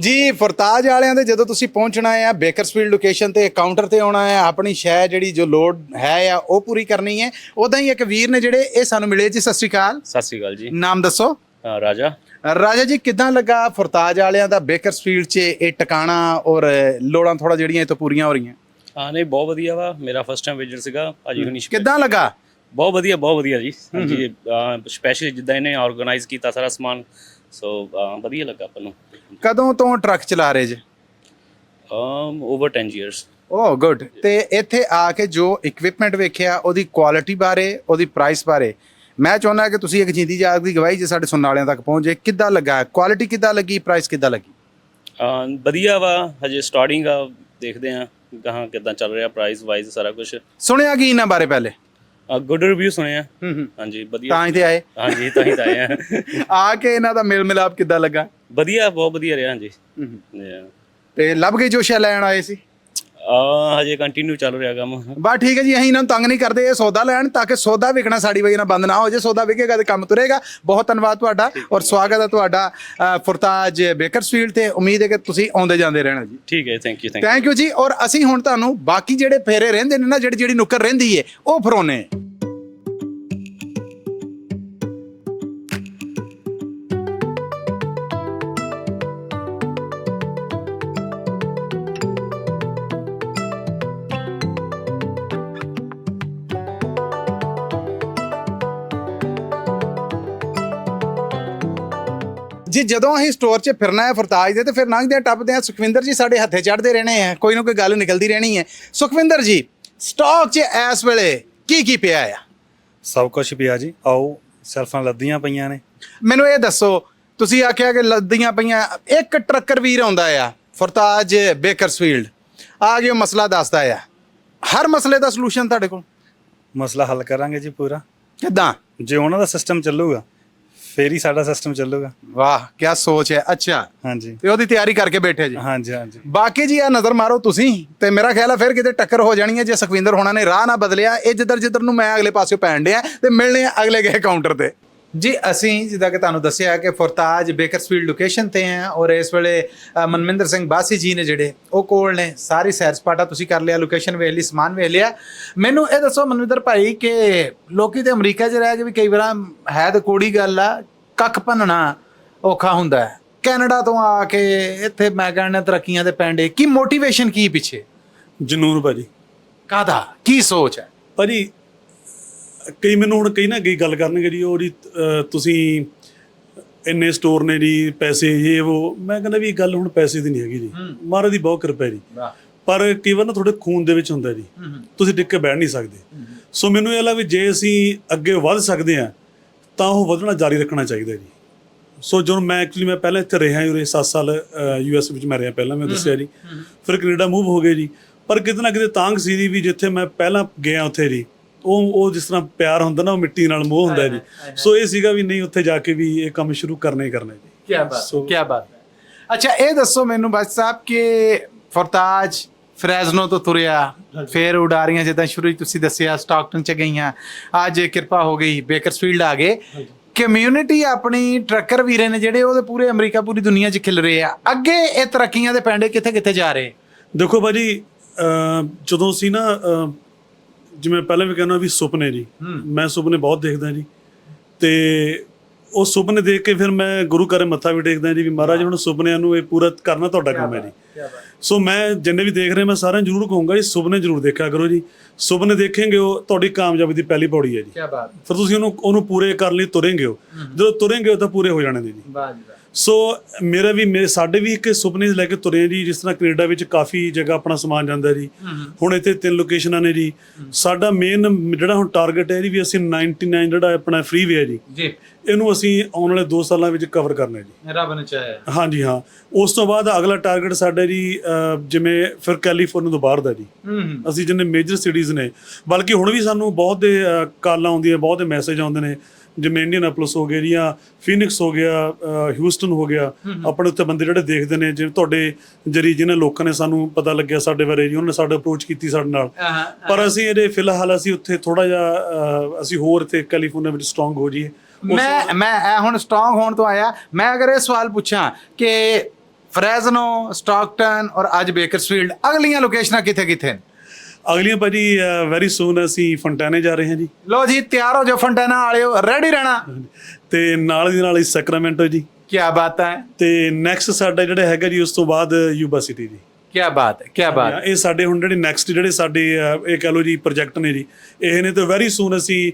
Speaker 2: ਜੀ ਫਰਤਾਜ ਵਾਲਿਆਂ ਦੇ ਜਦੋਂ ਤੁਸੀਂ ਪਹੁੰਚਣਾ ਹੈ ਬੇਕਰਸਫੀਲਡ ਲੋਕੇਸ਼ਨ ਤੇ ਕਾਊਂਟਰ ਤੇ ਆਉਣਾ ਹੈ ਆਪਣੀ ਸ਼ੈ ਜਿਹੜੀ ਜੋ ਲੋਡ ਹੈ ਆ ਉਹ ਪੂਰੀ ਕਰਨੀ ਹੈ। ਉਦਾਂ ਹੀ ਇੱਕ ਵੀਰ ਨੇ ਜਿਹੜੇ ਇਹ ਸਾਨੂੰ ਮਿਲੇ ਜੀ ਸਤਿ ਸ਼੍ਰੀ ਅਕਾਲ।
Speaker 6: ਸਤਿ ਸ਼੍ਰੀ ਅਕਾਲ ਜੀ।
Speaker 2: ਨਾਮ ਦੱਸੋ।
Speaker 6: ਅ, ਰਾਜਾ।
Speaker 2: ਰਾਜਾ ਜੀ ਕਿਦਾਂ ਲੱਗਾ ਫਰਤਾਜ ਵਾਲਿਆਂ ਦਾ ਬੇਕਰਸਫੀਲਡ 'ਚ ਇਹ ਟਿਕਾਣਾ ਔਰ ਲੋੜਾਂ ਥੋੜਾ ਜਿਹੜੀਆਂ ਇਹ ਤੋਂ ਪੂਰੀਆਂ ਹੋ ਰਹੀਆਂ?
Speaker 6: ਹਾਂ ਨਹੀਂ ਬਹੁਤ ਵਧੀਆ ਵਾ। ਮੇਰਾ ਫਸਟ ਟਾਈਮ ਵਿਜ਼ਿਟ ਸੀਗਾ ਭਾਜੀ ਹੁਣੀ
Speaker 2: ਕਿਦਾਂ ਲੱਗਾ?
Speaker 6: ਬਹੁਤ ਵਧੀਆ ਬਹੁਤ ਵਧੀਆ ਜੀ। ਹਾਂਜੀ ਸਪੈਸ਼ਲੀ ਜਿੱਦਾਂ ਇਹਨੇ ਆਰਗੇਨਾਈਜ਼ ਕੀਤਾ ਸਾਰਾ ਸਮਾਨ। ਸੋ ਵਧੀਆ ਲੱਗਾ ਆਪਾਂ ਨੂੰ।
Speaker 2: ਕਦੋਂ ਤੋਂ ਟਰੱਕ ਚਲਾ ਰਹੇ ਜੀ?
Speaker 6: Um over 10 years
Speaker 2: oh good ਤੇ ਇੱਥੇ ਆ ਕੇ ਜੋ ਇਕਵਿਪਮੈਂਟ ਵੇਖਿਆ ਉਹਦੀ ਕੁਆਲਿਟੀ ਬਾਰੇ ਉਹਦੀ ਪ੍ਰਾਈਸ ਬਾਰੇ ਮੈਂ ਚਾਹੁੰਦਾ ਕਿ ਤੁਸੀਂ ਇੱਕ ਜਿੰਦੀ ਜਾਗ ਦੀ ਗਵਾਹੀ ਜੇ ਸਾਡੇ ਸੁਣਨ ਵਾਲਿਆਂ ਤੱਕ ਪਹੁੰਚੇ ਕਿੱਦਾਂ ਲੱਗਾ? ਕੁਆਲਿਟੀ ਕਿੱਦਾਂ ਲੱਗੀ? ਪ੍ਰਾਈਸ ਕਿੱਦਾਂ ਲੱਗੀ?
Speaker 6: ਵਧੀਆ ਵਾ ਹਜੇ ਸਟਾਰਟਿੰਗ ਆ ਦੇਖਦੇ ਆ ਕਹਾਂ ਕਿਦਾਂ ਚੱਲ ਰਿਹਾ ਪ੍ਰਾਈਸ ਵਾਈਜ਼ ਸਾਰਾ ਕੁਝ
Speaker 2: ਸੁਣਿਆ ਕੀ ਇਹਨਾਂ ਬਾਰੇ ਪਹਿਲੇ?
Speaker 6: ਗੁੱਡ ਰਿਵਿਊ ਸੁਣਿਆ
Speaker 2: ਹੂੰ ਹੂੰ।
Speaker 6: ਹਾਂਜੀ ਵਧੀਆ।
Speaker 2: ਤਾਂ ਹੀ ਤੇ ਆਏ।
Speaker 6: ਹਾਂਜੀ ਤਾਂ ਹੀ ਤਾਂ ਆਏ ਆ।
Speaker 2: ਆ ਕੇ ਇਹਨਾਂ ਦਾ ਮੇਲ ਮਿਲਾਪ ਕਿੱਦਾਂ ਲੱਗਾ?
Speaker 6: ਵਧੀਆ ਬਹੁਤ ਵਧੀਆ ਰਿਹਾ ਹਾਂਜੀ।
Speaker 2: ਹੂੰ ਹੂੰ।
Speaker 6: Yeah.
Speaker 2: ਤੇ ਲੱਭ ਗਏ ਜੋ ਸ਼ੈ ਲੈਣ ਆਏ ਸੀ?
Speaker 6: ਆ ਹਜੇ ਕੰਟੀਨਿਊ ਚੱਲ ਰਿਹਾ ਕੰਮ।
Speaker 2: ਬਸ ਠੀਕ ਹੈ ਜੀ ਅਸੀਂ ਇਹਨਾਂ ਨੂੰ ਤੰਗ ਨਹੀਂ ਕਰਦੇ ਇਹ ਸੌਦਾ ਲੈਣ ਤਾਂ ਕਿ ਸੌਦਾ ਵਿਕਣਾ ਸਾਡੀ ਵਜ੍ਹਾ ਨਾਲ ਬੰਦ ਨਾ ਹੋ ਜੇ ਸੌਦਾ ਵਿਕੇਗਾ ਤੇ ਕੰਮ ਤੁਰੇਗਾ। ਬਹੁਤ ਧੰਨਵਾਦ ਤੁਹਾਡਾ ਔਰ ਸਵਾਗਤ ਹੈ ਤੁਹਾਡਾ ਅ, ਫੁਰਤਾਜ ਬੇਕਰਸਫੀਲਡ ਤੇ। ਉਮੀਦ ਹੈ ਕਿ ਤੁਸੀਂ ਆਉਂਦੇ ਜਾਂਦੇ ਰਹਿਣਾ ਜੀ।
Speaker 6: ਠੀਕ ਹੈ thank you thank
Speaker 2: thank you ਜੀ ਔਰ ਅਸੀਂ ਹੁਣ ਤੁਹਾਨੂੰ ਬਾਕੀ ਜਿਹੜੇ ਫੇਰੇ ਰਹਿੰਦੇ ਨੇ ਨਾ ਜਿਹੜੀ ਜਿਹੜੀ ਨੁੱਕਰ ਰਹਿੰਦੀ ਏ ਉਹ ਫਰੋਨੇ। ਜੀ ਜਦੋਂ ਅਸੀਂ ਸਟੋਰ 'ਚ ਫਿਰਨਾ ਹੈ ਫਰਤਾਜ ਦੇ ਤੇ ਫਿਰ ਲੰਘਦੇ ਆ ਟੱਪਦੇ ਆ ਸੁਖਵਿੰਦਰ ਜੀ ਸਾਡੇ ਹੱਥੇ ਚੜਦੇ ਰਹਿਣੇ ਆ ਕੋਈ ਨਾ ਕੋਈ ਗੱਲ ਨਿਕਲਦੀ ਰਹਿਣੀ ਹੈ। ਸੁਖਵਿੰਦਰ ਜੀ ਸਟਾਕ 'ਚ ਇਸ ਵੇਲੇ ਕੀ ਕੀ ਪਿਆ ਆ?
Speaker 5: ਸਭ ਕੁਝ ਪਿਆ ਜੀ। ਆਓ ਸੈਲਫਾਂ ਲੱਦੀਆਂ ਪਈਆਂ ਨੇ।
Speaker 2: ਮੈਨੂੰ ਇਹ ਦੱਸੋ ਤੁਸੀਂ ਆਖਿਆ ਕਿ ਲੱਦੀਆਂ ਪਈਆਂ ਇੱਕ ਟਰੱਕਰ ਵੀਰ ਆਉਂਦਾ ਆ ਫਰਤਾਜ ਬੇਕਰਸਫੀਲਡ। ਆ ਗਿਆ ਮਸਲਾ ਦੱਸਦਾ ਆ। ਹਰ ਮਸਲੇ ਦਾ ਸੋਲੂਸ਼ਨ ਤੁਹਾਡੇ ਕੋਲ?
Speaker 5: ਮਸਲਾ ਹੱਲ ਕਰਾਂਗੇ ਜੀ ਪੂਰਾ।
Speaker 2: ਕਿੱਦਾਂ?
Speaker 5: ਜੇ ਉਹਨਾਂ ਦਾ ਸਿਸਟਮ ਚੱਲੂਗਾ ਫੇਰ ਹੀ ਸਾਡਾ ਸਿਸਟਮ ਚੱਲੂਗਾ।
Speaker 2: ਵਾਹ ਕੀ ਸੋਚ ਹੈ। ਅੱਛਾ
Speaker 5: ਹਾਂਜੀ।
Speaker 2: ਤੇ ਉਹਦੀ ਤਿਆਰੀ ਕਰਕੇ ਬੈਠੇ ਜੀ।
Speaker 5: ਹਾਂਜੀ ਹਾਂਜੀ।
Speaker 2: ਬਾਕੀ ਜੀ ਆ ਨਜ਼ਰ ਮਾਰੋ ਤੁਸੀਂ ਤੇ ਮੇਰਾ ਖਿਆਲ ਹੈ ਫਿਰ ਕਿਤੇ ਟੱਕਰ ਹੋ ਜਾਣੀ ਹੈ ਜੇ ਸੁਖਵਿੰਦਰ ਹੋਣਾ ਨੇ ਰਾਹ ਨਾ ਬਦਲਿਆ ਇਹ ਜਿੱਧਰ ਜਿੱਧਰ ਨੂੰ ਮੈਂ ਅਗਲੇ ਪਾਸੇ ਪੈਣ ਡਿਆ ਤੇ ਮਿਲਣੇ ਆ ਅਗਲੇ ਗਏ ਕਾਊਂਟਰ ਤੇ। ਜੀ ਅਸੀਂ ਜਿੱਦਾਂ ਕਿ ਤੁਹਾਨੂੰ ਦੱਸਿਆ ਕਿ ਫੁਰਤਾਜ ਬੇਕਰਸਫੀਲਡ ਲੋਕੇਸ਼ਨ ਤੇ ਆ ਔਰ ਇਸ ਵੇਲੇ ਅ, ਮਨਮਿੰਦਰ ਸਿੰਘ ਬਾਸੀ ਜੀ ਨੇ ਜਿਹੜੇ ਉਹ ਕੋਲ ਨੇ ਸਾਰੀ ਸੈਰ ਸਪਾਟਾ ਤੁਸੀਂ ਕਰ ਲਿਆ ਲੋਕੇਸ਼ਨ ਵੇਖ ਲਈ ਸਮਾਨ ਵੇਖ ਲਿਆ। ਮੈਨੂੰ ਇਹ ਦੱਸੋ ਮਨਵਿੰਦਰ ਭਾਈ ਕਿ ਲੋਕੀ ਤੇ ਅਮਰੀਕਾ 'ਚ ਰਹਿ ਕੇ ਵੀ ਕਈ ਵਾਰ ਹੈ ਤਾਂ ਕੋੜੀ ਗੱਲ ਆ ਕੱਖ ਭੰਨਣਾ ਔਖਾ ਹੁੰਦਾ ਹੈ। ਕੈਨੇਡਾ ਤੋਂ ਆ ਕੇ ਇੱਥੇ ਮੈਂ ਕਹਿੰਦਾ ਤਰੱਕੀਆਂ ਦੇ ਪੈਂਡੇ ਕੀ ਮੋਟੀਵੇਸ਼ਨ ਕੀ ਪਿੱਛੇ?
Speaker 1: ਜਨੂਨ ਭਾਜੀ।
Speaker 2: ਕਾਦਾ ਕੀ ਸੋਚ ਹੈ?
Speaker 1: ਭਾਜੀ ਕਈ ਮੈਨੂੰ ਹੁਣ ਕਈ ਨਾ ਕਈ ਗੱਲ ਕਰਨਗੇ ਜੀ ਉਹ ਜੀ ਅਹ, ਤੁਸੀਂ ਇੰਨੇ ਸਟੋਰ ਨੇ ਜੀ ਪੈਸੇ ਇਹ ਉਹ ਮੈਂ ਕਹਿੰਦਾ ਵੀ ਇਹ ਗੱਲ ਹੁਣ ਪੈਸੇ ਦੀ ਨਹੀਂ ਹੈਗੀ ਜੀ। ਮਹਾਰਾਜ ਦੀ ਬਹੁਤ ਕਿਰਪਾ ਹੈ ਜੀ। ਪਰ ਕਈ ਵਾਰ ਨਾ ਤੁਹਾਡੇ ਖੂਨ ਦੇ ਵਿੱਚ ਹੁੰਦਾ ਜੀ। ਤੁਸੀਂ ਟਿਕ ਕੇ ਬੈਠ ਨਹੀਂ ਸਕਦੇ। ਸੋ ਮੈਨੂੰ ਇਹ ਲੱਗਾ ਵੀ ਜੇ ਅਸੀਂ ਅੱਗੇ ਵੱਧ ਸਕਦੇ ਆ ਤਾਂ ਉਹ ਵਧਣਾ ਜਾਰੀ ਰੱਖਣਾ ਚਾਹੀਦਾ ਜੀ। ਸੋ ਜਦੋਂ ਮੈਂ ਐਕਚੁਅਲੀ ਮੈਂ ਪਹਿਲਾਂ ਇੱਥੇ ਰਿਹਾ ਉਰੇ 7 ਸਾਲ ਯੂ ਐਸ ਵਿੱਚ ਮੈਂ ਰਿਹਾ ਪਹਿਲਾਂ ਮੈਂ ਦੱਸਿਆ ਜੀ। ਫਿਰ ਕੈਨੇਡਾ ਮੂਵ ਹੋ ਗਏ ਜੀ। ਪਰ ਕਿਤੇ ਨਾ ਕਿਤੇ ਤਾਂਗ ਸੀ ਦੀ ਵੀ ਜਿੱਥੇ ਮੈਂ ਪਹਿਲਾਂ ਗਿਆ ਉੱਥੇ ਜੀ ਉਹ ਉਹ ਜਿਸ ਤਰ੍ਹਾਂ ਪਿਆਰ ਹੁੰਦਾ ਨਾ ਉਹ ਮਿੱਟੀ ਨਾਲ ਮੋਹ ਹੁੰਦਾ ਜੀ। ਸੋ ਇਹ ਸੀਗਾ ਵੀ ਨਹੀਂ ਉੱਥੇ ਜਾ ਕੇ ਵੀ ਇਹ ਕੰਮ ਸ਼ੁਰੂ ਕਰਨਾ ਹੀ ਕਰਨਾ ਜੀ।
Speaker 2: ਕੀ ਬਾਤ
Speaker 1: ਸੋ-
Speaker 2: ਕੀ ਬਾਤ। ਅੱਛਾ ਇਹ ਦੱਸੋ ਮੈਨੂੰ ਬਸ ਸਾਹਿਬ ਕਿ ਫਰਤਾਜ ਫਰੈਜ਼ਨੋ ਤੋਂ ਤੁਰਿਆ ਫੇਰ ਉਡਾਰੀਆਂ ਜਿੱਦਾਂ ਸ਼ੁਰੂ ਹੀ ਤੁਸੀਂ ਦੱਸਿਆ ਸਟਾਕਟਨ ਚ ਗਈਆਂ ਅੱਜ ਕਿਰਪਾ ਹੋ ਗਈ ਬੇਕਰਸਫੀਲਡ ਆ ਗਏ। ਕਮਿਊਨਿਟੀ ਆਪਣੀ ਟਰੱਕਰ ਵੀਰੇ ਨੇ ਜਿਹੜੇ ਉਹਦੇ ਪੂਰੇ ਅਮਰੀਕਾ ਪੂਰੀ ਦੁਨੀਆ 'ਚ ਖਿਲ ਰਹੇ ਆ। ਅੱਗੇ ਇਹ ਤਰੱਕੀਆਂ ਦੇ ਪੈਂਡੇ ਕਿੱਥੇ ਕਿੱਥੇ ਜਾ ਰਹੇ?
Speaker 1: ਦੇਖੋ ਭਾਜੀ ਜਦੋਂ ਅਸੀਂ ਨਾ ਜਿਵੇਂ ਪਹਿਲਾਂ ਵੀ ਕਹਿੰਦਾ ਵੀ ਸੁਪਨੇ ਜੀ ਮੈਂ ਸੁਪਨੇ ਬਹੁਤ ਦੇਖਦਾ ਜੀ। ਤੇ ਉਹ ਸੁਪਨੇ ਦੇਖ ਕੇ ਫਿਰ ਮੈਂ ਗੁਰੂ ਘਰੇ ਮੱਥਾ ਵੀ ਟੇਕਦਾ ਜੀ ਵੀ ਮਹਾਰਾਜ ਹੁਣ ਸੁਪਨਿਆਂ ਨੂੰ ਇਹ ਪੂਰਾ ਕਰਨਾ ਤੁਹਾਡਾ ਕੰਮ ਹੈ ਜੀ। ਸੋ ਮੈਂ ਜਿੰਨੇ ਵੀ ਦੇਖ ਰਹੇ ਮੈਂ ਸਾਰਿਆਂ ਨੂੰ ਜ਼ਰੂਰ ਕਹੂੰਗਾ ਜੀ ਸੁਪਨੇ ਜ਼ਰੂਰ ਦੇਖਿਆ ਕਰੋ ਜੀ। ਸੁਪਨੇ ਦੇਖੇਂਗੇ ਉਹ ਤੁਹਾਡੀ ਕਾਮਯਾਬੀ ਦੀ ਪਹਿਲੀ ਪੌੜੀ ਹੈ ਜੀ।
Speaker 2: ਕੀ ਬਾਤ।
Speaker 1: ਫਿਰ ਤੁਸੀਂ ਉਹਨੂੰ ਉਹਨੂੰ ਪੂਰੇ ਕਰਨ ਲਈ ਤੁਰੇਂਗੇ ਹੋ। ਜਦੋਂ ਤੁਰੇਂਗੇ ਹੋ ਤਾਂ ਪੂਰੇ ਹੋ ਜਾਣੇ ਨੇ ਜੀ।
Speaker 2: ਵਾਹ ਜੀ
Speaker 1: ਸੋ ਮੇਰਾ ਵੀ ਮੇਰੇ ਸਾਡੇ ਵੀ ਇੱਕ ਸੁਪਨੇ ਲੈ ਕੇ ਤੁਰੇ ਜੀ ਜਿਸ ਤਰ੍ਹਾਂ ਕੈਨੇਡਾ ਵਿੱਚ ਕਾਫੀ ਜਗ੍ਹਾ ਆਪਣਾ ਸਮਾਨ ਜਾਂਦਾ ਜੀ। ਹੁਣ ਇੱਥੇ ਤਿੰਨ ਲੋਕੇਸ਼ਨਾਂ ਨੇ ਜੀ। ਸਾਡਾ ਮੇਨ ਜਿਹੜਾ ਹੁਣ ਟਾਰਗੇਟ ਹੈ ਜੀ ਵੀ ਅਸੀਂ 99 ਜਿਹੜਾ ਆਪਣਾ ਫ੍ਰੀਵੇ ਹੈ ਜੀ।
Speaker 2: ਜੀ।
Speaker 1: ਇਹਨੂੰ ਅਸੀਂ ਆਉਣ ਵਾਲੇ 2 ਸਾਲਾਂ ਵਿੱਚ ਕਵਰ ਕਰਨਾ ਹੈ ਜੀ।
Speaker 2: ਰੱਬ ਨੇ ਚਾਹਿਆ
Speaker 1: ਹਾਂਜੀ ਹਾਂ। ਉਸ ਤੋਂ ਬਾਅਦ ਅਗਲਾ ਟਾਰਗੇਟ ਸਾਡਾ ਜੀ ਜਿਵੇਂ ਫਿਰ ਕੈਲੀਫੋਰਨੀਆ ਤੋਂ ਬਾਹਰ ਦਾ ਜੀ। ਅਸੀਂ ਜਿੰਨੇ ਮੇਜਰ ਸਿਟੀਜ਼ ਨੇ ਬਲਕਿ ਹੁਣ ਵੀ ਸਾਨੂੰ ਬਹੁਤ ਦੇ ਕਾਲਾਂ ਆਉਂਦੀਆਂ ਬਹੁਤ ਦੇ ਮੈਸੇਜ ਆਉਂਦੇ ਨੇ। ਜਿਵੇਂ ਇੰਡੀਅਨਾਪੋਲਿਸ ਹੋ ਗਿਆ ਜੀ ਫੀਨਿਕਸ ਹੋ ਗਿਆ ਹਿਊਸਟਨ ਹੋ ਗਿਆ ਆਪਣੇ ਉੱਤੇ ਬੰਦੇ ਜਿਹੜੇ ਦੇਖਦੇ ਨੇ ਜਿਵੇਂ ਤੁਹਾਡੇ ਜਰੀ ਜਿਹਨਾਂ ਲੋਕਾਂ ਨੇ ਸਾਨੂੰ ਪਤਾ ਲੱਗਿਆ ਸਾਡੇ ਬਾਰੇ ਜੀ ਉਹਨਾਂ ਨੇ ਸਾਡੇ ਅਪਰੋਚ ਕੀਤੀ ਸਾਡੇ ਨਾਲ। ਪਰ ਅਸੀਂ ਇਹਦੇ ਫਿਲਹਾਲ ਅਸੀਂ ਉੱਥੇ ਥੋੜਾ ਜਿਹਾ ਅਸੀਂ ਹੋਰ ਇੱਥੇ ਕੈਲੀਫੋਰਨੀਆ ਵਿੱਚ ਸਟਰੋਂਗ ਹੋ ਜਾਈਏ।
Speaker 2: ਮੈਂ ਮੈਂ ਇਹ ਹੁਣ ਸਟਰੋਂਗ ਹੋਣ ਤੋਂ ਆਇਆ। ਮੈਂ ਅਗਰ ਇਹ ਸਵਾਲ ਪੁੱਛਾਂ ਕਿ ਫਰੈਜ਼ਨੋ ਸਟਾਕਟਨ ਔਰ ਅੱਜ ਬੇਕਰਸਫੀਲਡ ਅਗਲੀਆਂ ਲੋਕੇਸ਼ਨਾਂ ਕਿੱਥੇ ਕਿੱਥੇ ਨੇ?
Speaker 1: ਅਗਲੀਆਂ ਭਾਜੀ ਵੈਰੀ ਸੂਨ ਅਸੀਂ ਫੰਟਾਨੇ ਜਾ ਰਹੇ ਹਾਂ ਜੀ।
Speaker 2: ਲੋ ਜੀ ਤਿਆਰ ਹੋ ਜਾਓ ਫੰਟਾਨਾ ਵਾਲਿਓ ਰੈਡੀ ਰਹਿਣਾ।
Speaker 1: ਤੇ ਨਾਲ ਦੀ ਨਾਲ ਹੀ ਸੈਕਰਾਮੈਂਟੋ ਜੀ।
Speaker 2: ਕੀ ਬਾਤ ਹੈ।
Speaker 1: ਤੇ ਨੈਕਸਟ ਸਾਡਾ ਜਿਹੜਾ ਹੈਗਾ ਜੀ ਉਸ ਤੋਂ ਬਾਅਦ ਯੂਬਾ ਸਿਟੀ ਜੀ।
Speaker 2: ਕੀ ਬਾਤ ਹੈ ਕੀ ਬਾਤ।
Speaker 1: ਹਾਂ, ਇਹ ਸਾਡੇ ਹੁਣ ਜਿਹੜੇ ਨੈਕਸਟ ਜਿਹੜੇ ਸਾਡੇ ਇਹ ਕਹ ਲਓ ਜੀ ਪ੍ਰੋਜੈਕਟ ਨੇ ਜੀ। ਇਹ ਨੇ ਤਾਂ ਵੈਰੀ ਸੂਨ ਅਸੀਂ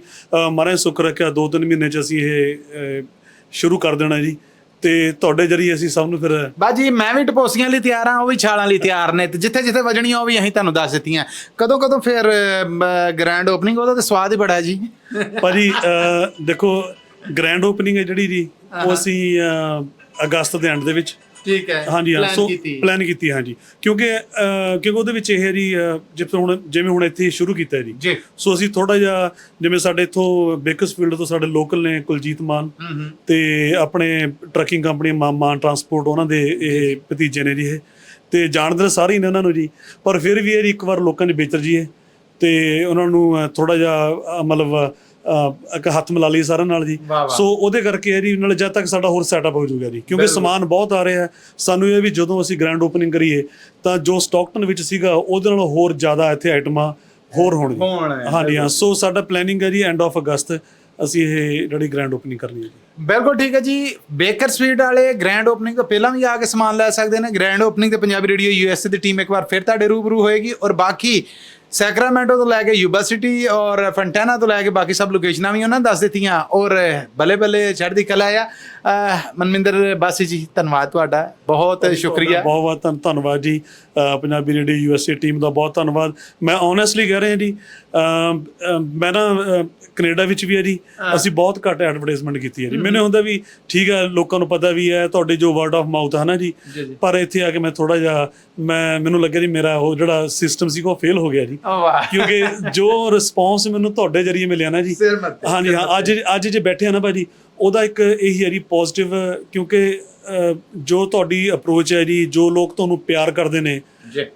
Speaker 1: ਮਹਾਰਾਜ ਸੁੱਖ ਰੱਖਿਆ ਦੋ ਤਿੰਨ ਮਹੀਨੇ ਚ ਅਸੀਂ ਇਹ ਸ਼ੁਰੂ ਕਰ ਦੇਣਾ ਜੀ। ਤੇ ਤੁਹਾਡੇ ਜਰੀਏ ਅਸੀਂ ਸਭ ਨੂੰ ਫਿਰ
Speaker 2: ਬਾਜੀ ਮੈਂ ਵੀ ਟਪੋਸੀਆਂ ਲਈ ਤਿਆਰ ਹਾਂ ਉਹ ਵੀ ਛਾਲਾਂ ਲਈ ਤਿਆਰ ਨੇ ਤੇ ਜਿੱਥੇ ਜਿੱਥੇ ਵਜਣੀਆਂ ਉਹ ਵੀ ਅਸੀਂ ਤੁਹਾਨੂੰ ਦੱਸ ਦਿੱਤੀਆਂ। ਕਦੋਂ ਕਦੋਂ ਫਿਰ ਗ੍ਰੈਂਡ ਓਪਨਿੰਗ ਉਹਦਾ ਤੇ ਸਵਾਦ ਹੀ ਬੜਾ ਜੀ।
Speaker 1: ਭਾਜੀ ਦੇਖੋ ਗ੍ਰੈਂਡ ਓਪਨਿੰਗ ਹੈ ਜਿਹੜੀ ਜੀ ਉਹ ਅਸੀਂ ਅਗਸਤ ਦੇ ਐਂਡ ਦੇ ਵਿੱਚ
Speaker 2: ਠੀਕ ਹੈ
Speaker 1: ਹਾਂਜੀ ਹਾਂ
Speaker 2: plan
Speaker 1: ਸੋ
Speaker 2: ਕੀਤੀ।
Speaker 1: ਪਲਾਨ ਕੀਤੀ ਹਾਂਜੀ। ਕਿਉਂਕਿ ਅਹ, ਕਿਉਂਕਿ ਉਹਦੇ ਵਿੱਚ ਇਹ ਹੈ ਜੀ ਅਹ, ਜਿਵੇਂ ਹੁਣ ਜਿਵੇਂ ਹੁਣ ਇੱਥੇ ਸ਼ੁਰੂ ਕੀਤਾ ਹੈ ਜੀ।
Speaker 2: ਜੀ।
Speaker 1: ਸੋ ਅਸੀਂ ਥੋੜਾ ਜਿਹਾ ਜਿਵੇਂ ਸਾਡੇ ਇੱਥੋਂ ਬੇਕਸਫੀਲਡ ਤੋਂ ਸਾਡੇ ਲੋਕਲ ਨੇ ਕੁਲਜੀਤ ਮਾਨ ਤੇ ਆਪਣੇ ਟਰੱਕਿੰਗ ਕੰਪਨੀ ਮਾ- ਮਾਨ ਟਰਾਂਸਪੋਰਟ ਉਹਨਾਂ ਦੇ ਇਹ ਭਤੀਜੇ ਨੇ ਜੀ ਇਹ। ਤੇ ਜਾਣਦੇ ਤਾਂ ਸਾਰੇ ਹੀ ਨੇ ਉਹਨਾਂ ਨੂੰ ਜੀ ਪਰ ਫਿਰ ਵੀ ਇਹ ਜੀ ਇੱਕ ਵਾਰ ਲੋਕਾਂ ਨੇ ਵਿਚਰ ਜੀਏ ਤੇ ਉਹਨਾਂ ਨੂੰ ਥੋੜਾ ਜਿਹਾ ਮਤਲਬ ਅ, ਇੱਕ ਹੱਥ ਮਿਲਾ ਲਈ ਸਾਰਿਆਂ ਨਾਲ ਜੀ।
Speaker 2: ਵਾਹ, ਵਾਹ।
Speaker 1: ਸੋ ਉਹਦੇ ਕਰਕੇ ਇਹ ਜੀ ਨਾਲ ਜਦ ਤੱਕ ਸਾਡਾ ਹੋਰ ਸੈਟਅਪ ਹੋ ਜਾਊਗਾ ਜੀ। ਕਿਉਂਕਿ। ਸਮਾਨ ਬਹੁਤ ਆ ਰਿਹਾ ਹੈ। ਸਾਨੂੰ ਇਹ ਵੀ ਜਦੋਂ ਅਸੀਂ ਗ੍ਰੈਂਡ ਓਪਨਿੰਗ ਕਰੀਏ ਤਾਂ ਜੋ ਸਟਾਕਟਨ ਵਿੱਚ ਸੀਗਾ ਉਹਦੇ ਨਾਲੋਂ ਹੋਰ ਜ਼ਿਆਦਾ ਇੱਥੇ ਆਈਟਮਾਂ ਹੋਰ ਹੋਣਗੀਆਂ
Speaker 2: ਹੋਣ
Speaker 1: ਹਾਂਜੀ ਹਾਂ। ਸੋ ਸਾਡਾ ਪਲੈਨਿੰਗ ਹੈ ਜੀ ਐਂਡ ਆਫ ਅਗਸਤ ਅਸੀਂ ਇਹ ਜਿਹੜੀ ਗ੍ਰੈਂਡ ਓਪਨਿੰਗ ਕਰਨੀ ਹੈ ਜੀ।
Speaker 2: ਬਿਲਕੁਲ ਠੀਕ ਹੈ ਜੀ। ਬੇਕਰ ਸਵੀਟ ਵਾਲੇ ਗ੍ਰੈਂਡ ਓਪਨਿੰਗ ਤੋਂ ਪਹਿਲਾਂ ਵੀ ਆ ਕੇ ਸਮਾਨ ਲੈ ਸਕਦੇ ਨੇ। ਗ੍ਰੈਂਡ ਓਪਨਿੰਗ ਤੇ ਪੰਜਾਬੀ ਰੇਡੀਓ ਯੂਐਸਏ ਦੀ ਟੀਮ ਇੱਕ ਵਾਰ ਫਿਰ ਤੁਹਾਡੇ ਰੂਬਰੂ ਹੋਏਗੀ। ਔਰ ਬਾਕੀ ਸੈਕਰਾਮੈਂਟੋ ਤੋਂ ਲੈ ਕੇ ਯੂਬਾ ਸਿਟੀ ਔਰ ਫੰਟਾਨਾ ਤੋਂ ਲੈ ਕੇ ਬਾਕੀ ਸਭ ਲੋਕੇਸ਼ਨਾਂ ਵੀ ਉਹਨਾਂ ਨੇ ਦੱਸ ਦਿੱਤੀਆਂ ਔਰ ਬੱਲੇ ਬੱਲੇ ਚੜ੍ਹਦੀ ਕਲਾ ਆ। ਮਨਮਿੰਦਰ ਬਾਸੀ ਜੀ ਧੰਨਵਾਦ ਤੁਹਾਡਾ। ਬਹੁਤ ਸ਼ੁਕਰੀਆ।
Speaker 1: ਬਹੁਤ ਬਹੁਤ ਧੰਨ- ਧੰਨਵਾਦ ਜੀ। ਪੰਜਾਬੀ ਰੇਡੀਓ ਯੂਐਸਏ ਟੀਮ ਦਾ ਬਹੁਤ ਧੰਨਵਾਦ। ਮੈਂ ਓਨੈਸਟਲੀ ਕਹਿ ਰਿਹਾ ਜੀ ਮੈਂ ਨਾ ਕੈਨੇਡਾ ਵਿੱਚ ਵੀ ਹੈ ਜੀ। ਅਸੀਂ ਬਹੁਤ ਘੱਟ ਐਡਵਰਟਾਈਜ਼ਮੈਂਟ ਕੀਤੀ ਹੈ ਜੀ। ਮੈਨੂੰ ਹੁੰਦਾ ਵੀ ਠੀਕ ਹੈ ਲੋਕਾਂ ਨੂੰ ਪਤਾ ਵੀ ਹੈ ਤੁਹਾਡੇ ਜੋ ਵਰਡ ਆਫ ਮਾਊਥ ਹੈ ਨਾ ਜੀ। ਪਰ ਇੱਥੇ ਆ ਕੇ ਮੈਂ ਥੋੜਾ ਜਿਹਾ ਮੈਂ ਮੈਨੂੰ ਲੱਗਿਆ ਜੀ ਮੇਰਾ ਉਹ ਜਿਹੜਾ ਸਿਸਟਮ ਸੀ ਉਹ ਫੇਲ ਹੋ ਗਿਆ ਜੀ। ਕਿਉਂਕਿ ਜੋ ਰਿਸਪੌਂਸ ਮੈਨੂੰ ਤੁਹਾਡੇ ਜਰੀਏ ਮਿਲਿਆ ਨਾ ਜੀ। ਹਾਂਜੀ ਹਾਂ ਅੱਜ ਅੱਜ ਜੇ ਬੈਠੇ ਆ ਨਾ ਭਾਜੀ ਉਹਦਾ ਇੱਕ ਇਹੀ ਹੈ ਜੀ ਪੋਜ਼ਿਟਿਵ ਕਿਉਂਕਿ ਜੋ ਤੁਹਾਡੀ ਅਪਰੋਚ ਹੈ ਜੀ ਜੋ ਲੋਕ ਤੁਹਾਨੂੰ ਪਿਆਰ ਕਰਦੇ ਨੇ।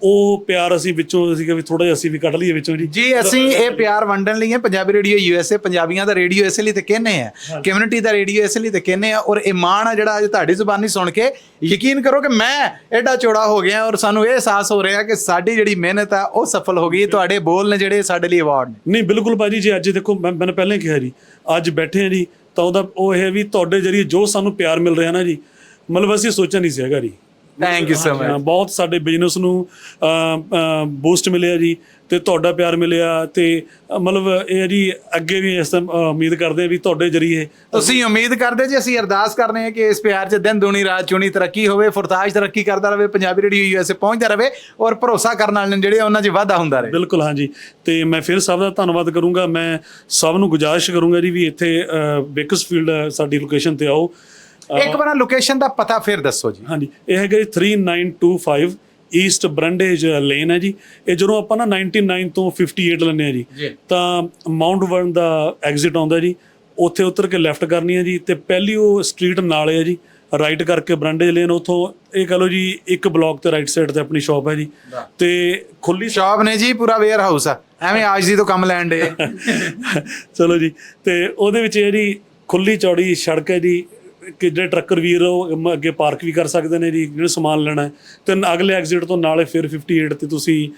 Speaker 1: ਉਹ ਪਿਆਰ ਅਸੀਂ ਵਿੱਚੋਂ ਅਸੀਂ ਕਿ ਵੀ ਥੋੜਾ ਜਿਹਾ ਅਸੀਂ ਵੀ ਕੱਢ ਲਈਏ ਵਿੱਚੋਂ ਜੀ
Speaker 2: ਜੀ ਅਸੀਂ ਇਹ ਪਿਆਰ ਵੰਡਣ ਲਈ ਹੈ ਪੰਜਾਬੀ ਰੇਡੀਓ ਯੂਐਸਏ ਪੰਜਾਬੀਆਂ ਦਾ ਰੇਡੀਓ ਇਸ ਲਈ ਤੇ ਕਹਿੰਨੇ ਆ। ਕਮਿਊਨਿਟੀ ਦਾ ਰੇਡੀਓ ਇਸ ਲਈ ਤੇ ਕਹਿੰਨੇ ਆ ਔਰ ਇਹ ਮਾਣ ਆ ਜਿਹੜਾ ਅੱਜ ਤੁਹਾਡੀ ਜ਼ੁਬਾਨੀ ਸੁਣ ਕੇ ਯਕੀਨ ਕਰੋ ਕਿ ਮੈਂ ਐਡਾ ਚੌੜਾ ਹੋ ਗਿਆ ਔਰ ਸਾਨੂੰ ਇਹ ਅਹਿਸਾਸ ਹੋ ਰਿਹਾ ਕਿ ਸਾਡੀ ਜਿਹੜੀ ਮਿਹਨਤ ਆ ਉਹ ਸਫਲ ਹੋ ਗਈ। ਤੁਹਾਡੇ ਬੋਲ ਨੇ ਜਿਹੜੇ ਸਾਡੇ ਲਈ ਅਵਾਰਡ ਨੇ।
Speaker 1: ਨਹੀਂ ਬਿਲਕੁਲ ਭਾਜੀ ਜੀ ਅੱਜ ਦੇਖੋ ਮੈਂ ਮੈंने ਪਹਿਲਾਂ ਹੀ ਕਿਹਾ ਜੀ ਅੱਜ ਬੈਠੇ ਆ ਜੀ ਤਾਂ ਉਹਦਾ ਉਹ ਇਹ ਹੈ ਵੀ ਤੁਹਾਡੇ ਜਰੀਏ ਜੋ ਸਾਨੂੰ ਪਿਆਰ ਮਿਲ ਰਿਹਾ ਨਾ ਜੀ ਮਤਲਬ ਅਸੀਂ ਸੋਚਿਆ ਨਹੀਂ ਸੀ ਹੈਗਾ ਜੀ।
Speaker 2: ਥੈਂਕ ਯੂ ਸੋ
Speaker 1: ਹਾਂ,
Speaker 2: ਮਚ
Speaker 1: ਬਹੁਤ ਸਾਡੇ ਬਿਜ਼ਨਸ ਨੂੰ ਬੂਸਟ ਮਿਲਿਆ ਜੀ ਤੇ ਤੁਹਾਡਾ ਪਿਆਰ ਮਿਲਿਆ ਤੇ ਮਤਲਬ ਇਹ ਹੈ ਜੀ ਅੱਗੇ ਵੀ ਇਸ ਤਰ੍ਹਾਂ ਉਮੀਦ ਕਰਦੇ ਆ ਵੀ ਤੁਹਾਡੇ ਜਰੀਏ
Speaker 2: ਤੁਸੀਂ ਉਮੀਦ ਕਰਦੇ ਜੀ ਅਸੀਂ ਅਰਦਾਸ ਕਰਨੇ ਆ ਕਿ ਇਸ ਪਿਆਰ 'ਚ ਦਿਨ ਦੁਨੀ ਰਾਤ ਚੁਣੀ ਤਰੱਕੀ ਹੋਵੇ ਫੁਰਤਾਜ ਤਰੱਕੀ ਕਰਦਾ ਰਹੇ ਪੰਜਾਬੀ ਰੇਡੀਓ ਯੂਐਸਏ ਪਹੁੰਚਦਾ ਰਹੇ ਔਰ ਭਰੋਸਾ ਕਰਨ ਵਾਲੇ ਜਿਹੜੇ ਉਹਨਾਂ 'ਚ ਵਾਧਾ ਹੁੰਦਾ ਰਹੇ।
Speaker 1: ਬਿਲਕੁਲ ਹਾਂਜੀ। ਤੇ ਮੈਂ ਫਿਰ ਸਭ ਦਾ ਧੰਨਵਾਦ ਕਰੂੰਗਾ। ਮੈਂ ਸਭ ਨੂੰ ਗੁਜਾਰਿਸ਼ ਕਰੂੰਗਾ ਜੀ ਵੀ ਇੱਥੇ ਬੇਕਸਫੀਲਡ ਸਾਡੀ ਲੋਕੇਸ਼ਨ ਤੇ ਆਓ।
Speaker 2: ਇੱਕ ਵਾਰ ਲੋਕੇਸ਼ਨ ਦਾ ਪਤਾ ਫਿਰ ਦੱਸੋ ਜੀ।
Speaker 1: ਹਾਂਜੀ ਇਹ ਹੈਗਾ ਜੀ 3925 ਈਸਟ ਬ੍ਰੰਡੇਜ ਲੇਨ ਹੈ ਜੀ। ਇਹ ਜਦੋਂ ਆਪਾਂ ਨਾ 99 ਤੋਂ 58 ਲੈਂਦੇ ਆ ਜੀ। ਤਾਂ ਮਾਊਂਟ ਵਰਨ ਦਾ ਐਗਜ਼ਿਟ ਆਉਂਦਾ ਜੀ। ਉੱਥੇ ਉਤਰ ਕੇ ਲੈਫਟ ਕਰਨੀ ਹੈ ਜੀ ਤੇ ਪਹਿਲੀ ਉਹ ਸਟਰੀਟ ਨਾਲ ਹੈ ਜੀ ਰਾਈਟ ਕਰਕੇ ਬ੍ਰੰਡੇਜ ਲੇਨ ਉਥੋਂ ਇਹ ਕਹ ਲਓ ਜੀ ਇੱਕ ਬਲਾਕ ਤੇ ਰਾਈਟ ਸਾਈਡ ਤੇ ਆਪਣੀ ਸ਼ਾਪ ਹੈ ਜੀ। ਤੇ ਖੁੱਲੀ
Speaker 2: ਸ਼ਾਪ ਨੇ ਜੀ ਪੂਰਾ ਵੇਅਰ ਹਾਊਸ ਆ ਐਵੇਂ ਆਜ ਦੀ ਤੋਂ ਕੰਮ ਲੈਣ ਦੇ।
Speaker 1: ਚਲੋ ਜੀ ਤੇ ਉਹਦੇ ਵਿੱਚ ਇਹ ਜੀ ਖੁੱਲੀ ਚੌੜੀ ਸੜਕ ਹੈ ਜੀ ਕਿ ਜਿਹੜੇ ਟਰੱਕਰ ਵੀਰ ਉਹ ਅੱਗੇ ਪਾਰਕ ਵੀ ਕਰ ਸਕਦੇ ਨੇ ਜੀ, ਜਿਹੜੇ ਸਮਾਨ ਲੈਣਾ ਹੈ। ਤੇ ਅਗਲੇ ਐਗਜ਼ਿਟ ਤੋਂ ਨਾਲੇ ਫਿਰ 58 ਤੇ ਤੁਸੀਂ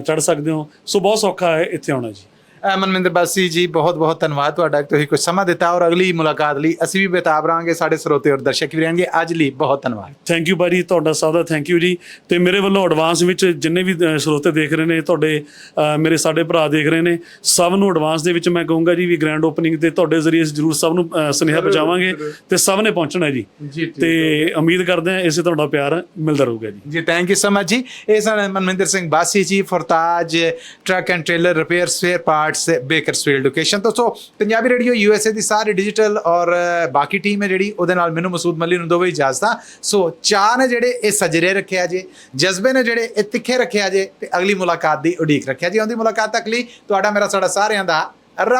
Speaker 1: ਚੜ ਸਕਦੇ ਹੋ। ਸੋ ਬਹੁਤ ਸੌਖਾ ਹੈ ਇੱਥੇ ਆਉਣਾ ਜੀ।
Speaker 2: ਅਹ ਮਨਮਿੰਦਰ ਬਾਸੀ ਜੀ ਬਹੁਤ ਬਹੁਤ ਧੰਨਵਾਦ ਤੁਹਾਡਾ ਕਿ ਤੁਸੀਂ ਕੁਝ ਸਮਾਂ ਦਿੱਤਾ ਔਰ ਅਗਲੀ ਮੁਲਾਕਾਤ ਲਈ ਅਸੀਂ ਵੀ ਬੇਤਾਬ ਰਹਾਂਗੇ ਸਾਡੇ ਸਰੋਤੇ ਔਰ ਦਰਸ਼ਕ ਵੀ ਰਹਿਣਗੇ। ਅੱਜ ਲਈ ਬਹੁਤ ਧੰਨਵਾਦ।
Speaker 1: ਥੈਂਕ ਯੂ ਬਾਜੀ ਤੁਹਾਡਾ ਸਭ ਦਾ ਥੈਂਕ ਯੂ ਜੀ। ਤੇ ਮੇਰੇ ਵੱਲੋਂ ਐਡਵਾਂਸ ਵਿੱਚ ਜਿੰਨੇ ਵੀ ਅ, ਸਰੋਤੇ ਦੇਖ ਰਹੇ ਨੇ ਤੁਹਾਡੇ ਅ, ਮੇਰੇ ਸਾਡੇ ਭਰਾ ਦੇਖ ਰਹੇ ਨੇ ਸਭ ਨੂੰ ਐਡਵਾਂਸ ਦੇ ਵਿੱਚ ਮੈਂ ਕਹੂੰਗਾ ਜੀ ਵੀ ਗ੍ਰੈਂਡ ਓਪਨਿੰਗ ਤੇ ਤੁਹਾਡੇ ਜ਼ਰੀਏ ਜ਼ਰੂਰ ਸਭ ਨੂੰ ਅ, ਸੁਨੇਹਾ ਪਹੁੰਚਾਵਾਂਗੇ ਤੇ ਸਭ ਨੇ ਪਹੁੰਚਣਾ ਜੀ।
Speaker 2: ਜੀ
Speaker 1: ਤੇ ਉਮੀਦ ਕਰਦੇ ਹਾਂ ਇਸੇ ਤੁਹਾਡਾ ਪਿਆਰ ਮਿਲਦਾ ਰਹੂਗਾ ਜੀ।
Speaker 2: ਜੀ ਥੈਂਕ ਯੂ ਸੋ ਮਚ ਜੀ। ਇਹ ਸਨ Manminder Singh Bassi ji Fartaj truck and trailer repair spare parts Bakersfield location ਤੋਂ। ਸੋ ਪੰਜਾਬੀ ਰੇਡੀਓ ਯੂਐਸਏ ਦੀ ਸਾਰੀ ਡਿਜੀਟਲ ਔਰ ਬਾਕੀ ਟੀਮ ਹੈ ਜਿਹੜੀ, ਉਹਦੇ ਨਾਲ ਮੈਨੂੰ ਮਸੂਦ ਮੱਲੀ ਨੂੰ ਦੋਵੇਂ ਇਜਾਜ਼ਤਾਂ। ਸੋ ਚਾਹ ਨੇ ਜਿਹੜੇ ਇਹ ਸਜਰੇ ਰੱਖਿਆ ਜੇ, ਜਜ਼ਬੇ ਨੇ ਜਿਹੜੇ ਇਹ ਤਿੱਖੇ ਰੱਖਿਆ ਜੇ, ਤੇ ਅਗਲੀ ਮੁਲਾਕਾਤ ਦੀ ਉਡੀਕ ਰੱਖਿਆ ਜੀ। ਆਉਂਦੀ ਮੁਲਾਕਾਤ ਤੱਕ ਲਈ ਤੁਹਾਡਾ, ਮੇਰਾ, ਸਾਡਾ ਸਾਰਿਆਂ ਦਾ